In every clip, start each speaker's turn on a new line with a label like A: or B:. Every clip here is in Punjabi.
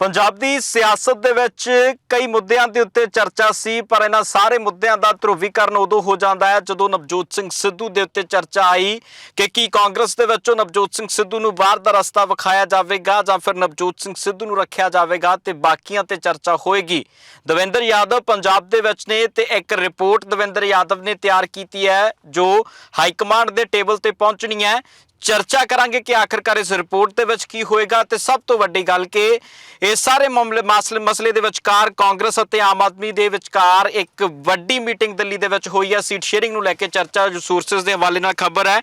A: ਪੰਜਾਬ ਦੀ ਸਿਆਸਤ ਦੇ ਵਿੱਚ ਕਈ ਮੁੱਦਿਆਂ ਦੇ ਉੱਤੇ ਚਰਚਾ ਸੀ, ਪਰ ਇਹਨਾਂ ਸਾਰੇ ਮੁੱਦਿਆਂ ਦਾ ਧਰੁਵੀਕਰਨ ਉਦੋਂ ਹੋ ਜਾਂਦਾ ਹੈ ਜਦੋਂ ਨਵਜੋਤ ਸਿੰਘ ਸਿੱਧੂ ਦੇ ਉੱਤੇ ਚਰਚਾ ਆਈ ਕਿ ਕੀ ਕਾਂਗਰਸ ਦੇ ਵਿੱਚੋਂ ਨਵਜੋਤ ਸਿੰਘ ਸਿੱਧੂ ਨੂੰ ਬਾਹਰ ਦਾ ਰਸਤਾ ਵਿਖਾਇਆ ਜਾਵੇਗਾ ਜਾਂ ਫਿਰ ਨਵਜੋਤ ਸਿੰਘ ਸਿੱਧੂ ਨੂੰ ਰੱਖਿਆ ਜਾਵੇਗਾ ਤੇ ਬਾਕੀਆਂ ਤੇ ਚਰਚਾ ਹੋਏਗੀ। ਦਵਿੰਦਰ ਯਾਦਵ ਪੰਜਾਬ ਦੇ ਵਿੱਚ ਨੇ ਤੇ ਇੱਕ ਰਿਪੋਰਟ ਦਵਿੰਦਰ ਯਾਦਵ ਨੇ ਤਿਆਰ ਕੀਤੀ ਹੈ, ਜੋ ਹਾਈ ਕਮਾਂਡ ਦੇ ਟੇਬਲ ਤੇ ਪਹੁੰਚਣੀ ਹੈ ਚਰਚਾ ਕਰਾਂਗੇ ਕਿ ਆਖਰਕਾਰ ਇਸ ਰਿਪੋਰਟ ਦੇ ਵਿੱਚ ਕੀ ਹੋਏਗਾ ਤੇ ਸਭ ਤੋਂ ਵੱਡੀ ਗੱਲ ਕਿ ਇਹ ਸਾਰੇ ਮਾਮਲੇ ਮਸਲੇ ਮਸਲੇ ਦੇ ਵਿਚਕਾਰ ਕਾਂਗਰਸ ਅਤੇ ਆਮ ਆਦਮੀ ਦੇ ਵਿਚਕਾਰ ਇੱਕ ਵੱਡੀ ਮੀਟਿੰਗ ਦਿੱਲੀ ਦੇ ਵਿੱਚ ਹੋਈ ਹੈ। ਸੀਟ ਸ਼ੇਅਰਿੰਗ ਨੂੰ ਲੈ ਕੇ ਚਰਚਾ ਜੋ ਸੋਰਸਸ ਦੇ ਹਵਾਲੇ ਨਾਲ ਖਬਰ ਹੈ।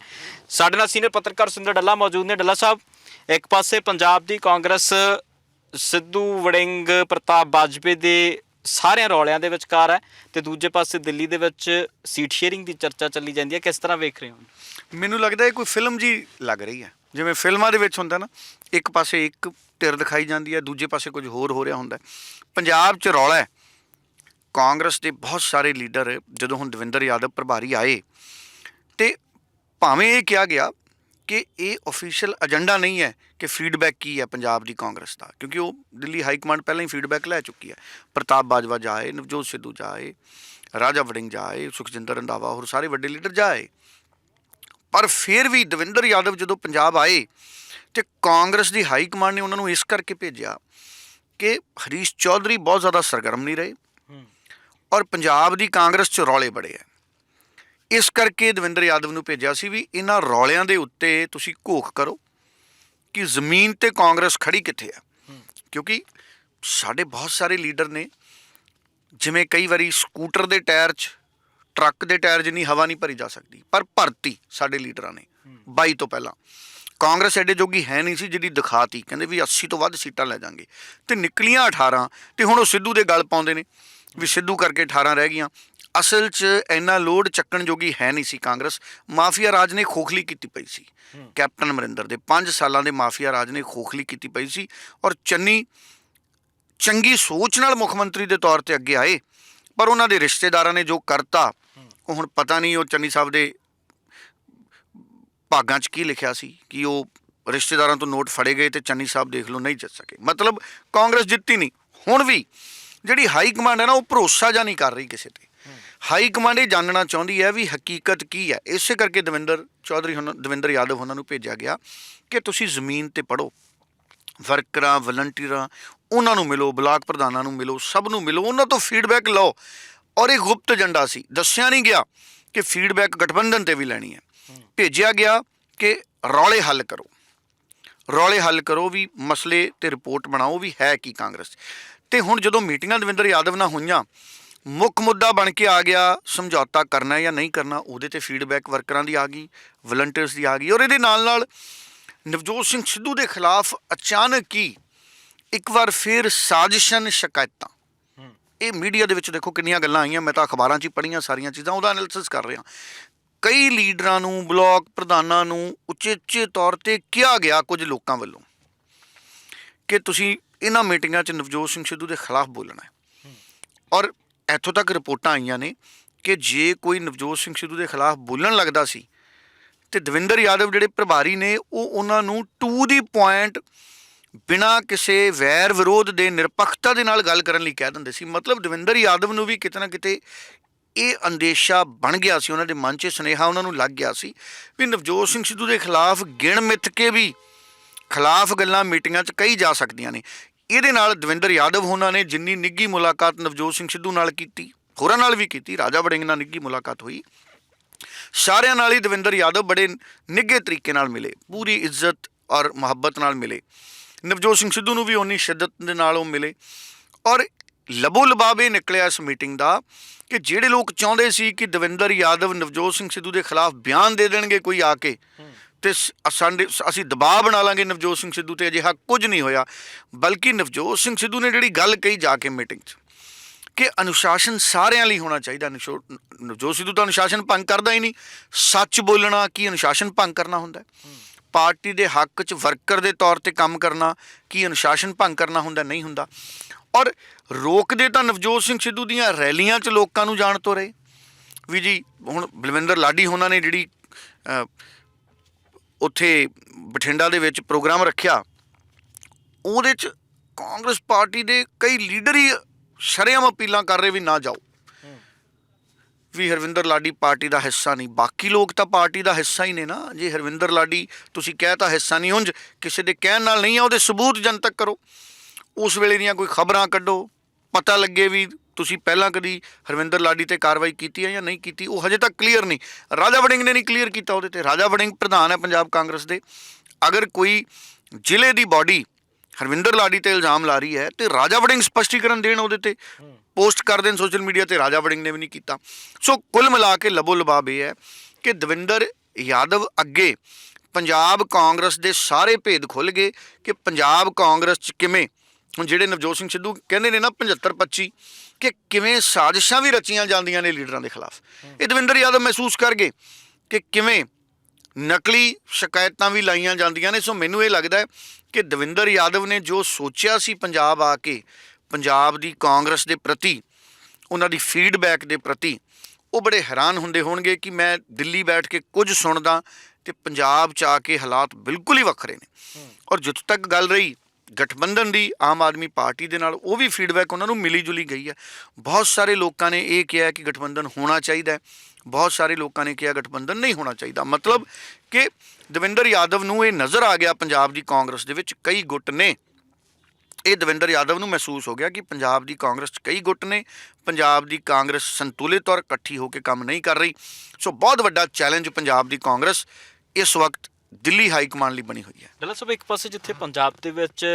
A: ਸਾਡੇ ਨਾਲ ਸੀਨੀਅਰ ਪੱਤਰਕਾਰ ਸੁੰਦਰ ਡੱਲਾ ਮੌਜੂਦ ਨੇ। ਡੱਲਾ ਸਾਹਿਬ, ਇੱਕ ਪਾਸੇ ਪੰਜਾਬ ਦੀ ਕਾਂਗਰਸ, ਸਿੱਧੂ, ਵੜਿੰਗ, ਪ੍ਰਤਾਪ ਬਾਜਪੇ ਦੇ ਸਾਰਿਆਂ ਰੌਲਿਆਂ ਦੇ ਵਿਚਕਾਰ ਹੈ ਤੇ ਦੂਜੇ ਪਾਸੇ ਦਿੱਲੀ ਦੇ ਵਿੱਚ ਸੀਟ ਸ਼ੇਅਰਿੰਗ ਦੀ ਚਰਚਾ ਚੱਲੀ ਜਾਂਦੀ ਹੈ। ਕਿਸ ਤਰ੍ਹਾਂ ਵੇਖ ਰਹੇ ਹੋ?
B: ਮੈਨੂੰ ਲੱਗਦਾ ਇਹ ਕੋਈ ਫਿਲਮ ਜੀ ਲੱਗ ਰਹੀ ਹੈ। ਜਿਵੇਂ ਫਿਲਮਾਂ ਦੇ ਵਿੱਚ ਹੁੰਦਾ ਨਾ, ਇੱਕ ਪਾਸੇ ਇੱਕ ਧਿਰ ਦਿਖਾਈ ਜਾਂਦੀ ਹੈ, ਦੂਜੇ ਪਾਸੇ ਕੁਝ ਹੋਰ ਹੋ ਰਿਹਾ ਹੁੰਦਾ ਪੰਜਾਬ 'ਚ ਰੌਲਾ ਹੈ। ਕਾਂਗਰਸ ਦੇ ਬਹੁਤ ਸਾਰੇ ਲੀਡਰ ਜਦੋਂ ਹੁਣ ਦਵਿੰਦਰ ਯਾਦਵ ਪ੍ਰਭਾਰੀ ਆਏ, ਤੇ ਭਾਵੇਂ ਇਹ ਕਿਹਾ ਗਿਆ ਕਿ ਇਹ ਅਫੀਸ਼ੀਅਲ ਏਜੰਡਾ ਨਹੀਂ ਹੈ ਕਿ ਫੀਡਬੈਕ ਕੀ ਹੈ ਪੰਜਾਬ ਦੀ ਕਾਂਗਰਸ ਦਾ, ਕਿਉਂਕਿ ਉਹ ਦਿੱਲੀ ਹਾਈ ਕਮਾਂਡ ਪਹਿਲਾਂ ਹੀ ਫੀਡਬੈਕ ਲੈ ਚੁੱਕੀ ਹੈ। ਪ੍ਰਤਾਪ ਬਾਜਵਾ ਜਾਏ, ਨਵਜੋਤ ਸਿੱਧੂ ਜਾਏ, ਰਾਜਾ ਵੜਿੰਗ ਜਾਏ, ਸੁਖਜਿੰਦਰ ਰੰਧਾਵਾ, ਹੋਰ ਸਾਰੇ ਵੱਡੇ ਲੀਡਰ ਜਾਏ ਪਰ ਫਿਰ ਵੀ ਦਵਿੰਦਰ ਯਾਦਵ ਜਦੋਂ ਪੰਜਾਬ ਆਏ ਤੇ ਕਾਂਗਰਸ ਦੀ ਹਾਈ ਕਮਾਂਡ ਨੇ ਉਹਨਾਂ ਨੂੰ ਇਸ ਕਰਕੇ ਭੇਜਿਆ ਕਿ ਹਰੀਸ਼ ਚੌਧਰੀ ਬਹੁਤ ਜ਼ਿਆਦਾ ਸਰਗਰਮ ਨਹੀਂ ਰਹੇ ਔਰ ਪੰਜਾਬ ਦੀ ਕਾਂਗਰਸ 'ਚ ਰੌਲੇ ਬੜੇ ਆ ਇਸ ਕਰਕੇ ਦਵਿੰਦਰ ਯਾਦਵ ਨੂੰ ਭੇਜਿਆ ਸੀ ਵੀ ਇਹਨਾਂ ਰੌਲਿਆਂ ਦੇ ਉੱਤੇ ਤੁਸੀਂ ਘੋਖ ਕਰੋ ਕਿ ਜ਼ਮੀਨ ਤੇ ਕਾਂਗਰਸ ਖੜੀ ਕਿੱਥੇ ਆ ਕਿਉਂਕਿ ਸਾਡੇ ਬਹੁਤ ਸਾਰੇ ਲੀਡਰ ਨੇ ਜਿਵੇਂ ਕਈ ਵਾਰੀ ਸਕੂਟਰ ਦੇ ਟਾਇਰ 'ਚ ਟਰੱਕ ਦੇ ਟਾਇਰ ਜਿੰਨੀ ਹਵਾ ਨਹੀਂ ਭਰੀ ਜਾ ਸਕਦੀ ਪਰ ਭਰਤੀ ਸਾਡੇ ਲੀਡਰਾਂ ਨੇ 22 ਤੋਂ ਪਹਿਲਾਂ। ਕਾਂਗਰਸ ਐਡੇ ਜੋਗੀ ਹੈ ਨਹੀਂ ਸੀ ਜਿਹੜੀ ਦਿਖਾਤੀ ਕਹਿੰਦੇ ਵੀ 80 ਤੋਂ ਵੱਧ ਸੀਟਾਂ ਲੈ ਜਾਾਂਗੇ ਤੇ ਨਿਕਲੀਆਂ 18 ਤੇ ਹੁਣ ਉਹ ਸਿੱਧੂ ਦੇ ਗੱਲ ਪਾਉਂਦੇ ਨੇ ਵੀ ਸਿੱਧੂ ਕਰਕੇ 18 ਰਹਿ ਗਈਆਂ। ਅਸਲ 'ਚ ਇੰਨਾ ਲੋਡ ਚੱਕਣ ਜੋਗੀ ਹੈ ਨਹੀਂ ਸੀ ਕਾਂਗਰਸ। ਮਾਫੀਆ ਰਾਜ ਨੇ ਖੋਖਲੀ ਕੀਤੀ ਪਈ ਸੀ। ਕੈਪਟਨ ਅਮਰਿੰਦਰ ਦੇ 5 ਸਾਲਾਂ ਦੇ ਮਾਫੀਆ ਰਾਜ ਨੇ ਖੋਖਲੀ ਕੀਤੀ ਪਈ ਸੀ। ਔਰ ਚੰਨੀ ਚੰਗੀ ਸੋਚ ਨਾਲ ਮੁੱਖ ਮੰਤਰੀ ਦੇ ਤੌਰ ਤੇ ਅੱਗੇ ਆਏ। ਪਰ ਉਹਨਾਂ ਦੇ ਰਿਸ਼ਤੇਦਾਰਾਂ ਨੇ ਜੋ ਕਰਤਾ, ਉਹ ਹੁਣ ਪਤਾ ਨਹੀਂ ਉਹ ਚੰਨੀ ਸਾਹਿਬ ਦੇ ਭਾਗਾਂ 'ਚ ਕੀ ਲਿਖਿਆ ਸੀ ਕਿ ਉਹ ਰਿਸ਼ਤੇਦਾਰਾਂ ਤੋਂ ਨੋਟ ਫੜੇ ਗਏ ਤੇ ਚੰਨੀ ਸਾਹਿਬ ਦੇਖ ਲਓ ਨਹੀਂ ਜਿੱਤ ਸਕੇ। ਮਤਲਬ ਕਾਂਗਰਸ ਜਿੱਤੀ ਨਹੀਂ। ਹੁਣ ਵੀ ਜਿਹੜੀ ਹਾਈ ਕਮਾਂਡ ਹੈ ਨਾ, ਉਹ ਭਰੋਸਾ ਜਾਂ ਨਹੀਂ ਕਰ ਰਹੀ ਕਿਸੇ ਤੇ। ਹਾਈ ਕਮਾਂਡ ਇਹ ਜਾਣਨਾ ਚਾਹੁੰਦੀ ਹੈ ਵੀ ਹਕੀਕਤ ਕੀ ਹੈ। ਇਸੇ ਕਰਕੇ ਦਵਿੰਦਰ ਚੌਧਰੀ ਹੁਣ ਦਵਿੰਦਰ ਯਾਦਵ ਉਹਨਾਂ ਨੂੰ ਭੇਜਿਆ ਗਿਆ ਕਿ ਤੁਸੀਂ ਜ਼ਮੀਨ ਤੇ ਪੜੋ ਵਰਕਰਾਂ ਵਲੰਟੀਅਰਾਂ ਉਹਨਾਂ ਨੂੰ ਮਿਲੋ, ਬਲਾਕ ਪ੍ਰਧਾਨਾਂ ਨੂੰ ਮਿਲੋ, ਸਭ ਨੂੰ ਮਿਲੋ, ਉਹਨਾਂ ਤੋਂ ਫੀਡਬੈਕ ਲਓ। ਔਰ ਇਹ ਗੁਪਤ ਏਜੰਡਾ ਸੀ। ਦੱਸਿਆ ਨਹੀਂ ਗਿਆ ਕਿ ਫੀਡਬੈਕ ਗਠਬੰਧਨ ਤੇ ਵੀ ਲੈਣੀ ਹੈ। ਭੇਜਿਆ ਗਿਆ ਕਿ ਰੌਲੇ ਹੱਲ ਕਰੋ। ਰੌਲੇ ਹੱਲ ਕਰੋ ਵੀ ਮਸਲੇ ਤੇ ਰਿਪੋਰਟ ਬਣਾਓ ਵੀ ਹੈ ਕੀ ਕਾਂਗਰਸ। ਤੇ ਹੁਣ ਜਦੋਂ ਮੀਟਿੰਗਾਂ ਦਵਿੰਦਰ ਯਾਦਵ ਨਾਲ ਹੋਈਆਂ, ਮੁੱਖ ਮੁੱਦਾ ਬਣ ਕੇ ਆ ਗਿਆ ਸਮਝੌਤਾ ਕਰਨਾ ਜਾਂ ਨਹੀਂ ਕਰਨਾ, ਉਹਦੇ ਤੇ ਫੀਡਬੈਕ ਵਰਕਰਾਂ ਦੀ ਆ ਗਈ ਵਲੰਟੀਅਰਸ ਦੀ ਆ ਗਈ। ਔਰ ਇਹਦੇ ਨਾਲ ਨਾਲ ਨਵਜੋਤ ਸਿੰਘ ਸਿੱਧੂ ਦੇ ਖਿਲਾਫ ਅਚਾਨਕ ਹੀ ਇੱਕ ਵਾਰ ਫਿਰ ਸਾਜ਼ਿਸ਼ਨ ਸ਼ਿਕਾਇਤਾਂ। ਇਹ ਮੀਡੀਆ ਦੇ ਵਿੱਚ ਦੇਖੋ ਕਿੰਨੀਆਂ ਗੱਲਾਂ ਆਈਆਂ, ਮੈਂ ਤਾਂ ਅਖਬਾਰਾਂ 'ਚ ਹੀ ਪੜ੍ਹੀਆਂ ਸਾਰੀਆਂ ਚੀਜ਼ਾਂ, ਉਹਦਾ ਐਨਾਲਿਸਿਸ ਕਰ ਰਿਹਾ। ਕਈ ਲੀਡਰਾਂ ਨੂੰ, ਬਲਾਕ ਪ੍ਰਧਾਨਾਂ ਨੂੰ ਉਚੇਚੇ ਤੌਰ ਤੇ ਕਿਹਾ ਗਿਆ ਕੁਝ ਲੋਕਾਂ ਵੱਲੋਂ ਕਿ ਤੁਸੀਂ ਇਹਨਾਂ ਮੀਟਿੰਗਾਂ 'ਚ ਨਵਜੋਤ ਸਿੰਘ ਸਿੱਧੂ ਦੇ ਖਿਲਾਫ ਬੋਲਣਾ ਹੈ। ਔਰ ਇੱਥੋਂ ਤੱਕ ਰਿਪੋਰਟਾਂ ਆਈਆਂ ਨੇ ਕਿ ਜੇ ਕੋਈ ਨਵਜੋਤ ਸਿੰਘ ਸਿੱਧੂ ਦੇ ਖਿਲਾਫ ਬੋਲਣ ਲੱਗਦਾ ਸੀ ਤੇ ਦਵਿੰਦਰ ਯਾਦਵ ਜਿਹੜੇ ਪ੍ਰਭਾਰੀ ਨੇ, ਉਹ ਉਹਨਾਂ ਨੂੰ ਟੂ ਦੀ ਪੁਆਇੰਟ ਬਿਨਾ ਕਿਸੇ ਵੈਰ ਵਿਰੋਧ ਦੇ ਨਿਰਪੱਖਤਾ ਦੇ ਨਾਲ ਗੱਲ ਕਰਨ ਲਈ ਕਹਿ ਦਿੰਦੇ ਸੀ। ਮਤਲਬ ਦਵਿੰਦਰ ਯਾਦਵ ਨੂੰ ਵੀ ਕਿਤੇ ਨਾ ਕਿਤੇ ਇਹ ਅੰਦੇਸ਼ਾ ਬਣ ਗਿਆ ਸੀ, ਉਹਨਾਂ ਦੇ ਮਨ 'ਚ ਸੁਨੇਹਾ ਉਹਨਾਂ ਨੂੰ ਲੱਗ ਗਿਆ ਸੀ ਵੀ ਨਵਜੋਤ ਸਿੰਘ ਸਿੱਧੂ ਦੇ ਖਿਲਾਫ ਗਿਣ ਮਿੱਥ ਕੇ ਵੀ ਖਿਲਾਫ ਗੱਲਾਂ ਮੀਟਿੰਗਾਂ 'ਚ ਕਹੀ ਜਾ ਸਕਦੀਆਂ ਨੇ। ਇਹਦੇ ਨਾਲ ਦਵਿੰਦਰ ਯਾਦਵ ਉਹਨਾਂ ਨੇ ਜਿੰਨੀ ਨਿੱਗੀ ਮੁਲਾਕਾਤ ਨਵਜੋਤ ਸਿੰਘ ਸਿੱਧੂ ਨਾਲ ਕੀਤੀ, ਹੋਰਾਂ ਨਾਲ ਵੀ ਕੀਤੀ, ਰਾਜਾ ਵੜਿੰਗ ਨਾਲ ਨਿੱਗੀ ਮੁਲਾਕਾਤ ਹੋਈ। ਸਾਰਿਆਂ ਨਾਲ ਹੀ ਦਵਿੰਦਰ ਯਾਦਵ ਬੜੇ ਨਿੱਘੇ ਤਰੀਕੇ ਨਾਲ ਮਿਲੇ, ਪੂਰੀ ਇੱਜ਼ਤ ਔਰ ਮੁਹੱਬਤ ਨਾਲ ਮਿਲੇ। ਨਵਜੋਤ ਸਿੰਘ ਸਿੱਧੂ ਨੂੰ ਵੀ ਓਨੀ ਸ਼ਿੱਦਤ ਦੇ ਨਾਲ ਉਹ ਮਿਲੇ। ਔਰ ਲਬੋ ਲਬਾਬ ਇਹ ਨਿਕਲਿਆ ਇਸ ਮੀਟਿੰਗ ਦਾ ਕਿ ਜਿਹੜੇ ਲੋਕ ਚਾਹੁੰਦੇ ਸੀ ਕਿ ਦਵਿੰਦਰ ਯਾਦਵ ਨਵਜੋਤ ਸਿੰਘ ਸਿੱਧੂ ਦੇ ਖਿਲਾਫ ਬਿਆਨ ਦੇ ਦੇਣਗੇ ਕੋਈ ਆ ਕੇ, ਤੇ ਸ- ਸਾਡੇ ਅਸੀਂ ਦਬਾਅ ਬਣਾ ਲਾਂਗੇ ਨਵਜੋਤ ਸਿੰਘ ਸਿੱਧੂ ਤੇ ਅਜਿਹਾ ਕੁਝ ਨਹੀਂ ਹੋਇਆ। ਬਲਕਿ ਨਵਜੋਤ ਸਿੰਘ ਸਿੱਧੂ ਨੇ ਜਿਹੜੀ ਗੱਲ ਕਹੀ ਜਾ ਕੇ ਮੀਟਿੰਗ 'ਚ ਕਿ ਅਨੁਸ਼ਾਸਨ ਸਾਰਿਆਂ ਲਈ ਹੋਣਾ ਚਾਹੀਦਾ। ਨਿਸ਼ੋ- ਨਵਜੋਤ ਸਿੱਧੂ ਤਾਂ ਅਨੁਸ਼ਾਸਨ ਭੰਗ ਕਰਦਾ ਹੀ ਨਹੀਂ, ਸੱਚ ਬੋਲਣਾ ਕੀ ਅਨੁਸ਼ਾਸਨ ਭੰਗ ਕਰਨਾ ਹੁੰਦਾ ਪਾਰਟੀ ਦੇ ਹੱਕ 'ਚ ਵਰਕਰ ਦੇ ਤੌਰ ਤੇ ਕੰਮ ਕਰਨਾ ਕੀ ਅਨੁਸ਼ਾਸਨ ਭੰਗ ਕਰਨਾ ਹੁੰਦਾ, ਨਹੀਂ ਹੁੰਦਾ। ਔਰ ਰੋਕਦੇ ਤਾਂ ਨਵਜੋਤ ਸਿੰਘ ਸਿੱਧੂ ਦੀਆਂ ਰੈਲੀਆਂ 'ਚ ਲੋਕਾਂ ਨੂੰ ਜਾਣ ਤੋਂ ਰਹੇ। ਵੀ ਜੀ, ਹੁਣ ਬਲਵਿੰਦਰ ਲਾਡੀ ਹੋਣਾ ਨੇ ਜਿਹੜੀ ਉੱਥੇ ਬਠਿੰਡਾ ਦੇ ਵਿੱਚ ਪ੍ਰੋਗਰਾਮ ਰੱਖਿਆ, ਉਹਦੇ 'ਚ ਕਾਂਗਰਸ ਪਾਰਟੀ ਦੇ ਕਈ ਲੀਡਰ ਹੀ ਸ਼ਰੇਆਮ ਅਪੀਲਾਂ ਕਰ ਰਹੇ ਵੀ ਨਾ ਜਾਓ। ਵੀ ਹਰਵਿੰਦਰ ਲਾਡੀ ਪਾਰਟੀ ਦਾ ਹਿੱਸਾ ਨਹੀਂ। ਬਾਕੀ ਲੋਕ ਤਾਂ ਪਾਰਟੀ ਦਾ ਹਿੱਸਾ ਹੀ ਨੇ ਨਾ। ਜੇ ਹਰਵਿੰਦਰ ਲਾਡੀ ਤੁਸੀਂ ਕਹਿ ਤਾਂ ਹਿੱਸਾ ਨਹੀਂ ਉਂਝ, ਕਿਸੇ ਦੇ ਕਹਿਣ ਨਾਲ ਨਹੀਂ ਆ, ਉਹਦੇ ਸਬੂਤ ਜਨਤਕ ਕਰੋ। ਉਸ ਵੇਲੇ ਦੀਆਂ ਕੋਈ ਖਬਰਾਂ ਕੱਢੋ। ਪਤਾ ਲੱਗੇ ਵੀ ਤੁਸੀਂ ਪਹਿਲਾਂ ਕਦੀ ਹਰਵਿੰਦਰ ਲਾਡੀ ਤੇ ਕਾਰਵਾਈ ਕੀਤੀ ਹੈ ਜਾਂ ਨਹੀਂ ਕੀਤੀ, ਉਹ ਹਜੇ ਤੱਕ ਕਲੀਅਰ ਨਹੀਂ। ਰਾਜਾ ਵੜਿੰਗ ਨੇ ਨਹੀਂ ਕਲੀਅਰ ਕੀਤਾ ਉਹਦੇ ਤੇ। ਰਾਜਾ ਵੜਿੰਗ ਪ੍ਰਧਾਨ ਹੈ ਪੰਜਾਬ ਕਾਂਗਰਸ ਦੇ। ਅਗਰ ਕੋਈ ਜ਼ਿਲ੍ਹੇ ਦੀ ਬਾਡੀ ਹਰਵਿੰਦਰ ਲਾਡੀ ਤੇ ਇਲਜ਼ਾਮ ਲਾ ਰਹੀ ਹੈ ਤੇ ਰਾਜਾ ਵੜਿੰਗ ਸਪਸ਼ਟੀਕਰਨ ਦੇਣ ਉਹਦੇ ਤੇ। ਪੋਸਟ ਕਰ ਦੇਣ ਸੋਸ਼ਲ ਮੀਡੀਆ ਤੇ ਰਾਜਾ ਵੜਿੰਗ ਨੇ ਵੀ ਨਹੀਂ ਕੀਤਾ। ਸੋ ਕੁੱਲ ਮਿਲਾ ਕੇ ਲਬੋ ਲਬਾਬ ਇਹ ਹੈ ਕਿ ਦਵਿੰਦਰ ਯਾਦਵ ਅੱਗੇ ਪੰਜਾਬ ਕਾਂਗਰਸ ਦੇ ਸਾਰੇ ਭੇਦ ਖੁੱਲ ਗਏ ਕਿ ਪੰਜਾਬ ਕਾਂਗਰਸ ਚ ਕਿਵੇਂ ਹੁਣ ਜਿਹੜੇ ਨਵਜੋਤ ਸਿੰਘ ਸਿੱਧੂ ਕਹਿੰਦੇ ਨੇ ਨਾ 75 25 ਕਿ ਕਿਵੇਂ ਸਾਜ਼ਿਸ਼ਾਂ ਵੀ ਰਚੀਆਂ ਜਾਂਦੀਆਂ ਨੇ ਲੀਡਰਾਂ ਦੇ ਖਿਲਾਫ। ਇਹ ਦਵਿੰਦਰ ਯਾਦਵ ਮਹਿਸੂਸ ਕਰ ਗਏ ਕਿ ਕਿਵੇਂ ਨਕਲੀ ਸ਼ਿਕਾਇਤਾਂ ਵੀ ਲਾਈਆਂ ਜਾਂਦੀਆਂ ਨੇ। ਸੋ ਮੈਨੂੰ ਇਹ ਲੱਗਦਾ ਕਿ ਦਵਿੰਦਰ ਯਾਦਵ ਨੇ ਜੋ ਸੋਚਿਆ ਸੀ ਪੰਜਾਬ ਆ ਕੇ, ਪੰਜਾਬ ਦੀ ਕਾਂਗਰਸ ਦੇ ਪ੍ਰਤੀ, ਉਹਨਾਂ ਦੀ ਫੀਡਬੈਕ ਦੇ ਪ੍ਰਤੀ, ਉਹ ਬੜੇ ਹੈਰਾਨ ਹੁੰਦੇ ਹੋਣਗੇ ਕਿ ਮੈਂ ਦਿੱਲੀ ਬੈਠ ਕੇ ਕੁਝ ਸੁਣਦਾ ਤੇ ਪੰਜਾਬ ਚ ਆ ਕੇ ਹਾਲਾਤ ਬਿਲਕੁਲ ਹੀ ਵੱਖਰੇ ਨੇ। ਔਰ ਜਿੱਥੋਂ ਤੱਕ ਗੱਲ ਰਹੀ ਗਠਬੰਧਨ ਦੀ, ਆਮ ਆਦਮੀ ਪਾਰਟੀ ਦੇ ਨਾਲ, ਉਹ ਵੀ ਫੀਡਬੈਕ ਉਹਨਾਂ ਨੂੰ ਮਿਲੀ ਜੁਲੀ ਗਈ ਹੈ। ਬਹੁਤ ਸਾਰੇ ਲੋਕਾਂ ਨੇ ਇਹ ਕਿਹਾ ਕਿ ਗਠਬੰਧਨ ਹੋਣਾ ਚਾਹੀਦਾ ਹੈ। ਬਹੁਤ ਸਾਰੇ ਲੋਕਾਂ ਨੇ ਕਿਹਾ ਗਠਬੰਧਨ ਨਹੀਂ ਹੋਣਾ ਚਾਹੀਦਾ। ਮਤਲਬ ਕਿ ਦਵਿੰਦਰ ਯਾਦਵ ਨੂੰ ਇਹ ਨਜ਼ਰ ਆ ਗਿਆ ਪੰਜਾਬ ਦੀ ਕਾਂਗਰਸ ਦੇ ਵਿੱਚ ਕਈ ਗੁੱਟ ਨੇ। ਇਹ ਦਵਿੰਦਰ ਯਾਦਵ ਨੂੰ ਮਹਿਸੂਸ ਹੋ ਗਿਆ ਕਿ ਪੰਜਾਬ ਦੀ ਕਾਂਗਰਸ 'ਚ ਕਈ ਗੁੱਟ ਨੇ, ਪੰਜਾਬ ਦੀ ਕਾਂਗਰਸ ਸੰਤੁਲਿਤ ਔਰ ਇਕੱਠੀ ਹੋ ਕੇ ਕੰਮ ਨਹੀਂ ਕਰ ਰਹੀ। ਸੋ ਬਹੁਤ ਵੱਡਾ ਚੈਲੰਜ ਪੰਜਾਬ ਦੀ ਕਾਂਗਰਸ ਇਸ ਵਕਤ ਦਿੱਲੀ ਹਾਈ ਕਮਾਂਡ ਲਈ ਬਣੀ ਹੋਈ ਹੈ।
A: ਡੱਲਾ ਸਾਹਿਬ, ਇੱਕ ਪਾਸੇ ਜਿੱਥੇ ਪੰਜਾਬ ਦੇ ਵਿੱਚ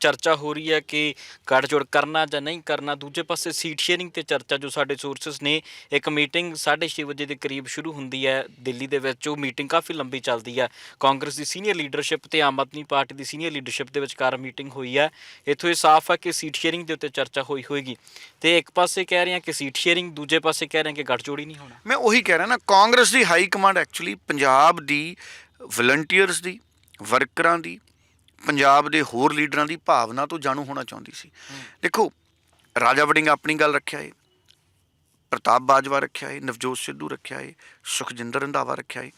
A: ਚਰਚਾ ਹੋ ਰਹੀ ਹੈ ਕਿ ਗੱਠਜੋੜ ਕਰਨਾ ਜਾਂ ਨਹੀਂ ਕਰਨਾ, ਦੂਜੇ ਪਾਸੇ ਸੀਟ ਸ਼ੇਅਰਿੰਗ ਤੇ ਚਰਚਾ ਜੋ ਸਾਡੇ ਸੋਰਸਸ ਨੇ, ਇੱਕ ਮੀਟਿੰਗ 6:30 ਵਜੇ ਦੇ ਕਰੀਬ ਸ਼ੁਰੂ ਹੁੰਦੀ ਹੈ ਦਿੱਲੀ ਦੇ ਵਿੱਚ, ਉਹ ਮੀਟਿੰਗ ਕਾਫੀ ਲੰਬੀ ਚੱਲਦੀ ਹੈ। ਕਾਂਗਰਸ ਦੀ ਸੀਨੀਅਰ ਲੀਡਰਸ਼ਿਪ ਤੇ ਆਮ ਆਦਮੀ ਪਾਰਟੀ ਦੀ ਸੀਨੀਅਰ ਲੀਡਰਸ਼ਿਪ ਦੇ ਵਿਚਕਾਰ ਮੀਟਿੰਗ ਹੋਈ ਹੈ। ਇੱਥੋਂ ਇਹ ਸਾਫ਼ ਹੈ ਕਿ ਸੀਟ ਸ਼ੇਅਰਿੰਗ ਦੇ ਉੱਤੇ ਚਰਚਾ ਹੋਈ ਹੋਏਗੀ। ਤੇ ਇੱਕ ਪਾਸੇ ਕਹਿ ਰਹੇ ਹਾਂ ਕਿ ਸੀਟ ਸ਼ੇਅਰਿੰਗ, ਦੂਜੇ ਪਾਸੇ ਕਹਿ ਰਹੇ ਹਾਂ ਕਿ ਗੱਠਜੋੜ ਹੀ ਨਹੀਂ ਹੋਣਾ।
B: ਮੈਂ ਉਹੀ ਕਹਿ ਰਿਹਾ ਨਾ, ਕਾਂਗਰਸ ਦੀ ਹਾਈ ਕਮਾਂਡ ਐਕਚੁਅਲੀ ਪੰਜਾਬ ਦੀ ਵਲੰਟੀਅਰਸ ਦੀ ਵਰਕਰਾਂ ਦੀ ਪੰਜਾਬ ਦੇ ਹੋਰ ਲੀਡਰਾਂ ਦੀ ਭਾਵਨਾ ਤੋਂ ਜਾਣੂ ਹੋਣਾ ਚਾਹੁੰਦੀ ਸੀ। ਦੇਖੋ ਰਾਜਾ ਵੜਿੰਗ ਆਪਣੀ ਗੱਲ ਰੱਖਿਆ ਏ। ਪ੍ਰਤਾਪ ਬਾਜਵਾ ਰੱਖਿਆ ਏ ਨਵਜੋਤ ਸਿੱਧੂ ਰੱਖਿਆ ਏ ਸੁਖਜਿੰਦਰ ਰੰਧਾਵਾ ਰੱਖਿਆ ਏ।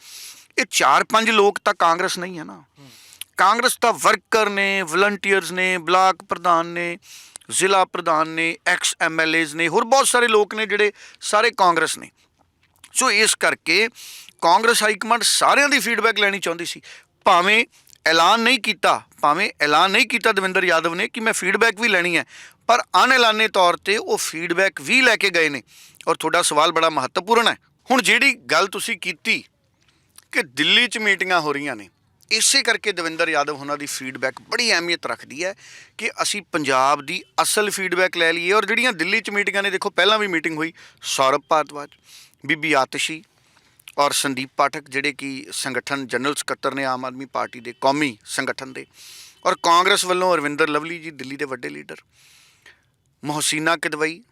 B: ਇਹ ਚਾਰ ਪੰਜ ਲੋਕ ਤਾਂ ਕਾਂਗਰਸ ਨਹੀਂ ਹੈ ਨਾ। ਕਾਂਗਰਸ ਤਾਂ ਵਰਕਰ ਨੇ ਵਲੰਟੀਅਰਸ ਨੇ ਬਲਾਕ ਪ੍ਰਧਾਨ ਨੇ ਜ਼ਿਲ੍ਹਾ ਪ੍ਰਧਾਨ ਨੇ ਐਕਸ ਐਮਐਲਏਜ਼ ਨੇ ਹੋਰ ਬਹੁਤ ਸਾਰੇ ਲੋਕ ਨੇ ਜਿਹੜੇ ਸਾਰੇ ਕਾਂਗਰਸ ਨੇ। ਸੋ ਇਸ ਕਰਕੇ ਕਾਂਗਰਸ ਹਾਈ ਕਮਾਂਡ ਸਾਰਿਆਂ ਦੀ ਫੀਡਬੈਕ ਲੈਣੀ ਚਾਹੁੰਦੀ ਸੀ। ਭਾਵੇਂ ਐਲਾਨ ਨਹੀਂ ਕੀਤਾ, ਭਾਵੇਂ ਐਲਾਨ ਨਹੀਂ ਕੀਤਾ ਦਵਿੰਦਰ ਯਾਦਵ ਨੇ ਕਿ ਮੈਂ ਫੀਡਬੈਕ ਵੀ ਲੈਣੀ ਹੈ, ਪਰ ਅਨਐਲਾਨੇ ਤੌਰ ਤੇ ਉਹ ਫੀਡਬੈਕ ਵੀ ਲੈ ਕੇ ਗਏ ਨੇ। ਔਰ ਤੁਹਾਡਾ ਸਵਾਲ ਬੜਾ ਮਹੱਤਵਪੂਰਨ ਹੈ। ਹੁਣ ਜਿਹੜੀ ਗੱਲ ਤੁਸੀਂ ਕੀਤੀ ਕਿ ਦਿੱਲੀ 'ਚ ਮੀਟਿੰਗਾਂ ਹੋ ਰਹੀਆਂ ਨੇ, ਇਸੇ ਕਰਕੇ ਦਵਿੰਦਰ ਯਾਦਵ ਉਹਨਾਂ ਦੀ ਫੀਡਬੈਕ ਬੜੀ ਅਹਿਮੀਅਤ ਰੱਖਦੀ ਹੈ ਕਿ ਅਸੀਂ ਪੰਜਾਬ ਦੀ ਅਸਲ ਫੀਡਬੈਕ ਲੈ ਲਈਏ। ਔਰ ਜਿਹੜੀਆਂ ਦਿੱਲੀ 'ਚ ਮੀਟਿੰਗਾਂ ਨੇ, ਦੇਖੋ ਪਹਿਲਾਂ ਵੀ ਮੀਟਿੰਗ ਹੋਈ ਸੌਰਭ ਭਾਰਦਵਾਜ, ਬੀਬੀ ਆਤਸ਼ੀ ਔਰ ਸੰਦੀਪ ਪਾਠਕ ਜਿਹੜੇ ਕਿ ਸੰਗਠਨ ਜਨਰਲ ਸਕੱਤਰ ਨੇ ਆਮ ਆਦਮੀ ਪਾਰਟੀ ਦੇ ਕੌਮੀ ਸੰਗਠਨ ਦੇ ਔਰ ਕਾਂਗਰਸ ਵੱਲੋਂ ਅਰਵਿੰਦਰ ਲਵਲੀ ਜੀ ਦਿੱਲੀ ਦੇ ਵੱਡੇ ਲੀਡਰ, ਮੋਹਸੀਨਾ ਕਿਦਵਈ,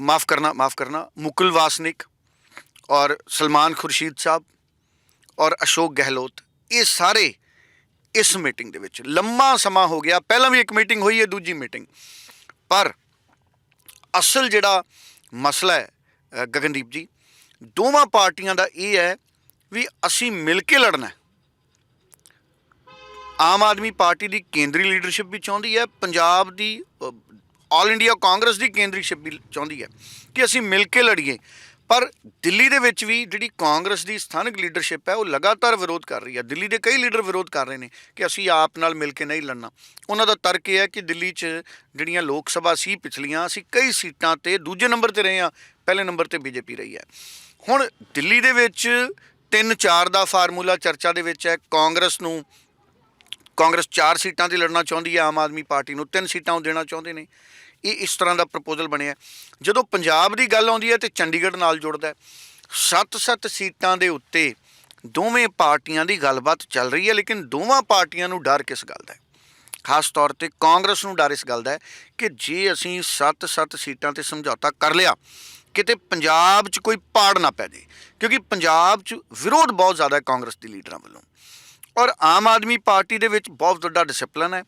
B: ਮਾਫ ਕਰਨਾ ਮਾਫ ਕਰਨਾ, ਮੁਕੁਲ ਵਾਸਨਿਕ ਔਰ ਸਲਮਾਨ ਖੁਰਸ਼ੀਦ ਸਾਹਿਬ ਔਰ ਅਸ਼ੋਕ ਗਹਿਲੋਤ, ਇਹ ਸਾਰੇ ਇਸ ਮੀਟਿੰਗ ਦੇ ਵਿੱਚ ਲੰਮਾ ਸਮਾਂ ਹੋ ਗਿਆ। ਪਹਿਲਾਂ ਵੀ ਇੱਕ ਮੀਟਿੰਗ ਹੋਈ ਹੈ, ਦੂਜੀ ਮੀਟਿੰਗ। ਪਰ ਅਸਲ ਜਿਹੜਾ ਮਸਲਾ ਹੈ ਗਗਨਦੀਪ ਜੀ ਦੋਵਾਂ ਪਾਰਟੀਆਂ ਦਾ ਇਹ ਹੈ ਵੀ ਅਸੀਂ ਮਿਲ ਕੇ ਲੜਨਾ ਆਮ ਆਦਮੀ ਪਾਰਟੀ ਦੀ ਕੇਂਦਰੀ ਲੀਡਰਸ਼ਿਪ ਵੀ ਚਾਹੁੰਦੀ ਹੈ, ਪੰਜਾਬ ਦੀ ਆਲ ਇੰਡੀਆ ਕਾਂਗਰਸ ਦੀ ਕੇਂਦਰੀਸ਼ਿਪ ਵੀ ਚਾਹੁੰਦੀ ਹੈ ਕਿ ਅਸੀਂ ਮਿਲ ਕੇ ਲੜੀਏ। ਪਰ ਦਿੱਲੀ ਦੇ ਵਿੱਚ ਵੀ ਜਿਹੜੀ ਕਾਂਗਰਸ ਦੀ ਸਥਾਨਕ ਲੀਡਰਸ਼ਿਪ ਹੈ, ਉਹ ਲਗਾਤਾਰ ਵਿਰੋਧ ਕਰ ਰਹੀ ਹੈ। ਦਿੱਲੀ ਦੇ ਕਈ ਲੀਡਰ ਵਿਰੋਧ ਕਰ ਰਹੇ ਨੇ ਕਿ ਅਸੀਂ ਆਪ ਨਾਲ ਮਿਲ ਕੇ ਨਹੀਂ ਲੜਨਾ। ਉਹਨਾਂ ਦਾ ਤਰਕ ਇਹ ਹੈ ਕਿ ਦਿੱਲੀ 'ਚ ਜਿਹੜੀਆਂ ਲੋਕ ਸਭਾ ਸੀ ਪਿਛਲੀਆਂ, ਅਸੀਂ ਕਈ ਸੀਟਾਂ ਤੇ ਦੂਜੇ ਨੰਬਰ ਤੇ ਰਹੇ ਹਾਂ, ਪਹਿਲੇ ਨੰਬਰ ਤੇ ਬੀਜੇਪੀ ਰਹੀ ਹੈ। ਹੁਣ ਦਿੱਲੀ ਦੇ ਵਿੱਚ 3-4 ਦਾ ਫਾਰਮੂਲਾ ਚਰਚਾ ਦੇ ਵਿੱਚ ਹੈ। ਕਾਂਗਰਸ ਨੂੰ, ਕਾਂਗਰਸ 4 ਸੀਟਾਂ ਤੇ ਲੜਨਾ ਚਾਹੁੰਦੀ ਹੈ, ਆਮ ਆਦਮੀ ਪਾਰਟੀ ਨੂੰ 3 ਸੀਟਾਂ ਉਹ ਦੇਣਾ ਚਾਹੁੰਦੇ ਨੇ। ਇਹ ਇਸ ਤਰ੍ਹਾਂ ਦਾ ਪ੍ਰਪੋਜ਼ਲ ਬਣਿਆ ਜਦੋਂ ਪੰਜਾਬ ਦੀ ਗੱਲ ਆਉਂਦੀ ਹੈ ਤੇ ਚੰਡੀਗੜ੍ਹ ਨਾਲ ਜੁੜਦਾ ਹੈ। 7-7 ਸੀਟਾਂ ਦੇ ਉੱਤੇ ਦੋਵੇਂ ਪਾਰਟੀਆਂ ਦੀ ਗੱਲਬਾਤ ਚੱਲ ਰਹੀ ਹੈ, ਲੇਕਿਨ ਦੋਵਾਂ ਪਾਰਟੀਆਂ ਨੂੰ ਡਰ ਕਿਸ ਗੱਲ ਦਾ ਹੈ? ਖਾਸ ਤੌਰ ਤੇ ਕਾਂਗਰਸ ਨੂੰ ਡਰ ਇਸ ਗੱਲ ਦਾ ਹੈ ਕਿ ਜੇ ਅਸੀਂ 7-7 ਸੀਟਾਂ ਤੇ ਸਮਝੌਤਾ ਕਰ ਲਿਆ ਕਿਤੇ ਪੰਜਾਬ 'ਚ ਕੋਈ ਪਾੜ ਨਾ ਪੈ ਜੇ, ਕਿਉਂਕਿ ਪੰਜਾਬ 'ਚ ਵਿਰੋਧ ਬਹੁਤ ਜ਼ਿਆਦਾ ਹੈ ਕਾਂਗਰਸ ਦੇ ਲੀਡਰਾਂ ਵੱਲੋਂ। ਔਰ ਆਮ ਆਦਮੀ ਪਾਰਟੀ ਦੇ ਵਿੱਚ ਬਹੁਤ ਵੱਡਾ ਡਿਸਪਲਿਨ ਹੈ।